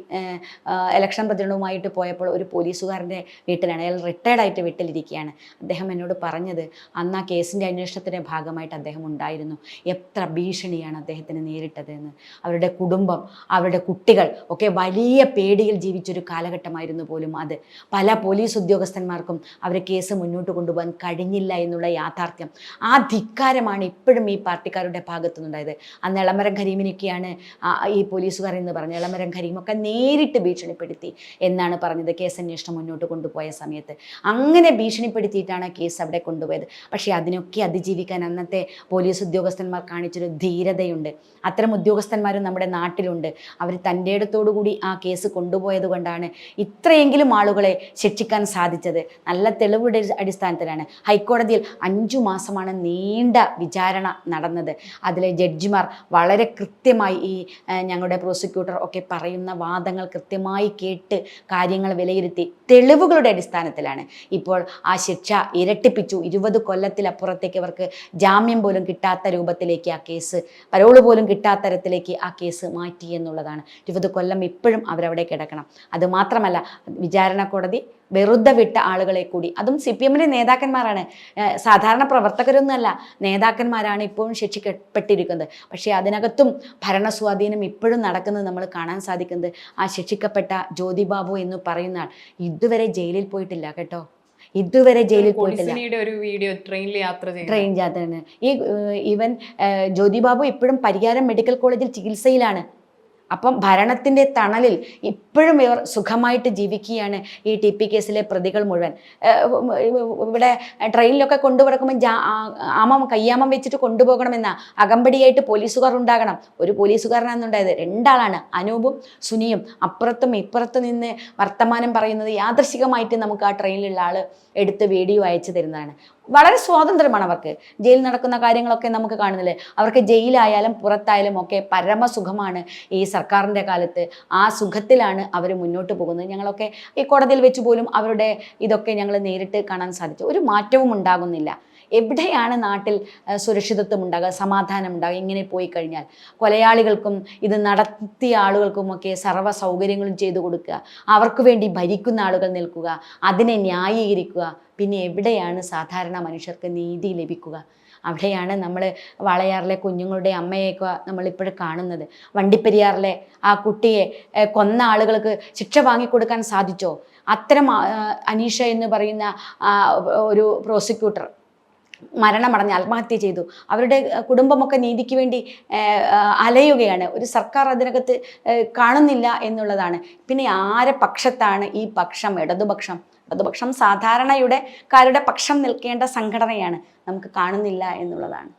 S1: ഇലക്ഷൻ പ്രചരണവുമായിട്ട് പോയപ്പോൾ ഒരു പോലീസുകാരന്റെ വീട്ടിലാണ്. അയാൾ റിട്ടയർഡ് ആയിട്ട് വീട്ടിലിരിക്കുകയാണ്. അദ്ദേഹം എന്നോട് പറഞ്ഞത് അന്ന് ആ കേസിന്റെ അന്വേഷണത്തിന്റെ ഭാഗമായിട്ട് അദ്ദേഹം ഉണ്ടായിരുന്നു. എത്ര ഭീഷണിയാണ് അദ്ദേഹത്തിന് നേരിട്ടത് എന്ന് അവരുടെ കുടുംബം അവരുടെ കുട്ടികൾ ഒക്കെ വലിയ പേടിയിൽ ജീവിച്ചൊരു കാലഘട്ടമായിരുന്നു പോലും അത്. പല പോലീസ് ഉദ്യോഗസ്ഥന്മാർക്കും അവർ കേസ് മുന്നോട്ട് കൊണ്ടുപോകാൻ കഴിഞ്ഞില്ല എന്നുള്ള യാഥാർത്ഥ്യം. ആ ധിക്കാരമാണ് ഇപ്പോഴും ഈ പാർട്ടിക്കാരുടെ ഭാഗത്തുനിന്നുണ്ടായത്. അന്ന് ഇളമരം കരീമിനൊക്കെയാണ് ഈ പോലീസുകാർ എന്ന് പറഞ്ഞ ഇളമരം കരീമൊക്കെ നേരിട്ട് ഭീഷണിപ്പെടുത്തി എന്നാണ് പറഞ്ഞത് കേസ് അന്വേഷണം മുന്നോട്ട് കൊണ്ടുപോയ സമയത്ത്. അങ്ങനെ ഭീഷണിപ്പെടുത്തിയിട്ടാണ് കേസ് അവിടെ കൊണ്ടുപോയത്. പക്ഷേ അതിനൊക്കെ അതിജീവിക്കാൻ അന്നത്തെ പോലീസ് ഉദ്യോഗസ്ഥന്മാർ കാണിച്ചൊരു ധീരതയുണ്ട്. അത്തരം ഉദ്യോഗസ്ഥന്മാരും നമ്മുടെ നാട്ടിലുണ്ട്. അവർ തന്റെ ഇടത്തോടു കൂടി ആ കേസ് കൊണ്ടുപോയത് കൊണ്ടാണ് ഇത്രയെങ്കിലും ആളുകളെ ശിക്ഷിക്കാൻ സാധിച്ചത്. നല്ല തെളിവുടെ അടിസ്ഥാനത്തിലാണ്. ഹൈക്കോടതിയിൽ അഞ്ചു മാസമാണ് നീണ്ട വിചാരണ നടന്നത്. അതിലെ ജഡ്ജിമാർ വളരെ കൃത്യമായി ഈ ഞങ്ങളുടെ പ്രോസിക്യൂട്ടർ ഒക്കെ പറയുന്ന വാദങ്ങൾ കൃത്യമായി കേട്ട് കാര്യങ്ങൾ വിലയിരുത്തി തെളിവുകളുടെ അടിസ്ഥാനത്തിലാണ്. ഇപ്പോൾ ആ ശിക്ഷ ഇരട്ടിപ്പിച്ചു. ഇരുപത് കൊല്ലത്തിലപ്പുറത്തേക്ക് അവർക്ക് ജാമ്യം പോലും കിട്ടാത്ത രൂപത്തിലേക്ക് ആ കേസ് പരോൾ പോലും കിട്ടാത്ത തരത്തിലേക്ക് ആ കേസ് മാറ്റി എന്നുള്ളതാണ്. ഇരുപത് കൊല്ലം ഇപ്പോഴും അവരവിടെ കിടക്കണം. അതുമാത്രമല്ല വിചാരണ കോടതി വെറുതെ വിട്ട ആളുകളെ കൂടി. അതും സി പി എമ്മിന്റെ നേതാക്കന്മാരാണ്. സാധാരണ പ്രവർത്തകരൊന്നുമല്ല. നേതാക്കന്മാരാണ് ഇപ്പോഴും ശിക്ഷിക്കപ്പെട്ടിരിക്കുന്നത്. പക്ഷേ അതിനകത്തും ഭരണസ്വാധീനം ഇപ്പോഴും നടക്കുന്നത് നമ്മൾ കാണാൻ സാധിക്കുന്നത് ആ ശിക്ഷിക്കപ്പെട്ട ജ്യോതിബാബു എന്ന് പറയുന്ന ആൾ. ഇതുവരെ ജയിലിൽ പോയിട്ടില്ല കേട്ടോ. ഇതുവരെ ജയിലിൽ പോയിട്ടില്ല.
S2: ഒരു വീഡിയോ ട്രെയിനിൽ യാത്ര
S1: ട്രെയിൻ യാത്രയാണ് ഈ ഇവൻ ജ്യോതിബാബു ഇപ്പോഴും പരിയാരം മെഡിക്കൽ കോളേജിൽ ചികിത്സയിലാണ്. അപ്പം ഭരണത്തിന്റെ തണലിൽ ഇപ്പോഴും ഇവർ സുഖമായിട്ട് ജീവിക്കുകയാണ് ഈ ടി പി കേസിലെ പ്രതികൾ മുഴുവൻ. ഇവിടെ ട്രെയിനിലൊക്കെ കൊണ്ടുപോകുമ്പോൾ ജാ ആമം കയ്യാമം വെച്ചിട്ട് കൊണ്ടുപോകണമെന്ന. അകമ്പടിയായിട്ട് പോലീസുകാർ ഉണ്ടാകണം. ഒരു പോലീസുകാരനാണെന്നുണ്ടായത് രണ്ടാളാണ് അനൂപും സുനിയും. അപ്പുറത്തും ഇപ്പുറത്തും നിന്ന് വർത്തമാനം പറയുന്നത് യാദൃശികമായിട്ട് നമുക്ക് ആ ട്രെയിനിലുള്ള ആൾ എടുത്ത് വീഡിയോ അയച്ചു തരുന്നതാണ്. വളരെ സ്വാതന്ത്ര്യമാണ് അവർക്ക്. ജയിലിൽ നടക്കുന്ന കാര്യങ്ങളൊക്കെ നമുക്ക് കാണുന്നില്ലേ? അവർക്ക് ജയിലായാലും പുറത്തായാലും ഒക്കെ പരമസുഖമാണ് ഈ സർക്കാരിന്റെ കാലത്ത്. ആ സുഖത്തിലാണ് അവർ മുന്നോട്ട് പോകുന്നത്. ഞങ്ങളൊക്കെ ഈ കോടതിയിൽ വെച്ച് പോലും അവരുടെ ഇതൊക്കെ ഞങ്ങൾ നേരിട്ട് കാണാൻ സാധിച്ചു. ഒരു മാറ്റവും ഉണ്ടാകുന്നില്ല. എവിടെയാണ് നാട്ടിൽ സുരക്ഷിതത്വം ഉണ്ടാകുക സമാധാനം ഉണ്ടാകുക ഇങ്ങനെ പോയി കഴിഞ്ഞാൽ? കൊലയാളികൾക്കും ഇത് നടത്തിയ ആളുകൾക്കുമൊക്കെ സർവ സൗകര്യങ്ങളും ചെയ്തു കൊടുക്കുക അവർക്ക് വേണ്ടി ഭരിക്കുന്ന ആളുകൾ നിൽക്കുക അതിനെ ന്യായീകരിക്കുക പിന്നെ എവിടെയാണ് സാധാരണ മനുഷ്യർക്ക് നീതി ലഭിക്കുക? അവിടെയാണ് നമ്മൾ വളയാറിലെ കുഞ്ഞുങ്ങളുടെ അമ്മയൊക്കെ നമ്മളിപ്പോഴും കാണുന്നത്. വണ്ടിപ്പെരിയാറിലെ ആ കുട്ടിയെ കൊന്ന ആളുകൾക്ക് ശിക്ഷ വാങ്ങിക്കൊടുക്കാൻ സാധിച്ചോ? അത്തരം അനീഷ എന്ന് പറയുന്ന ഒരു പ്രോസിക്യൂട്ടർ മരണമടഞ്ഞ് ആത്മഹത്യ ചെയ്തു. അവരുടെ കുടുംബമൊക്കെ നീതിക്ക് വേണ്ടി അലയുകയാണ്. ഒരു സർക്കാർ അതിനകത്ത് കാണുന്നില്ല എന്നുള്ളതാണ്. പിന്നെ ആരെ പക്ഷത്താണ് ഈ പക്ഷം? ഇടതുപക്ഷം. ഇടതുപക്ഷം സാധാരണയുടെ കാരുടെ പക്ഷം നിൽക്കേണ്ട സംഘടനയാണ്. നമുക്ക് കാണുന്നില്ല എന്നുള്ളതാണ്.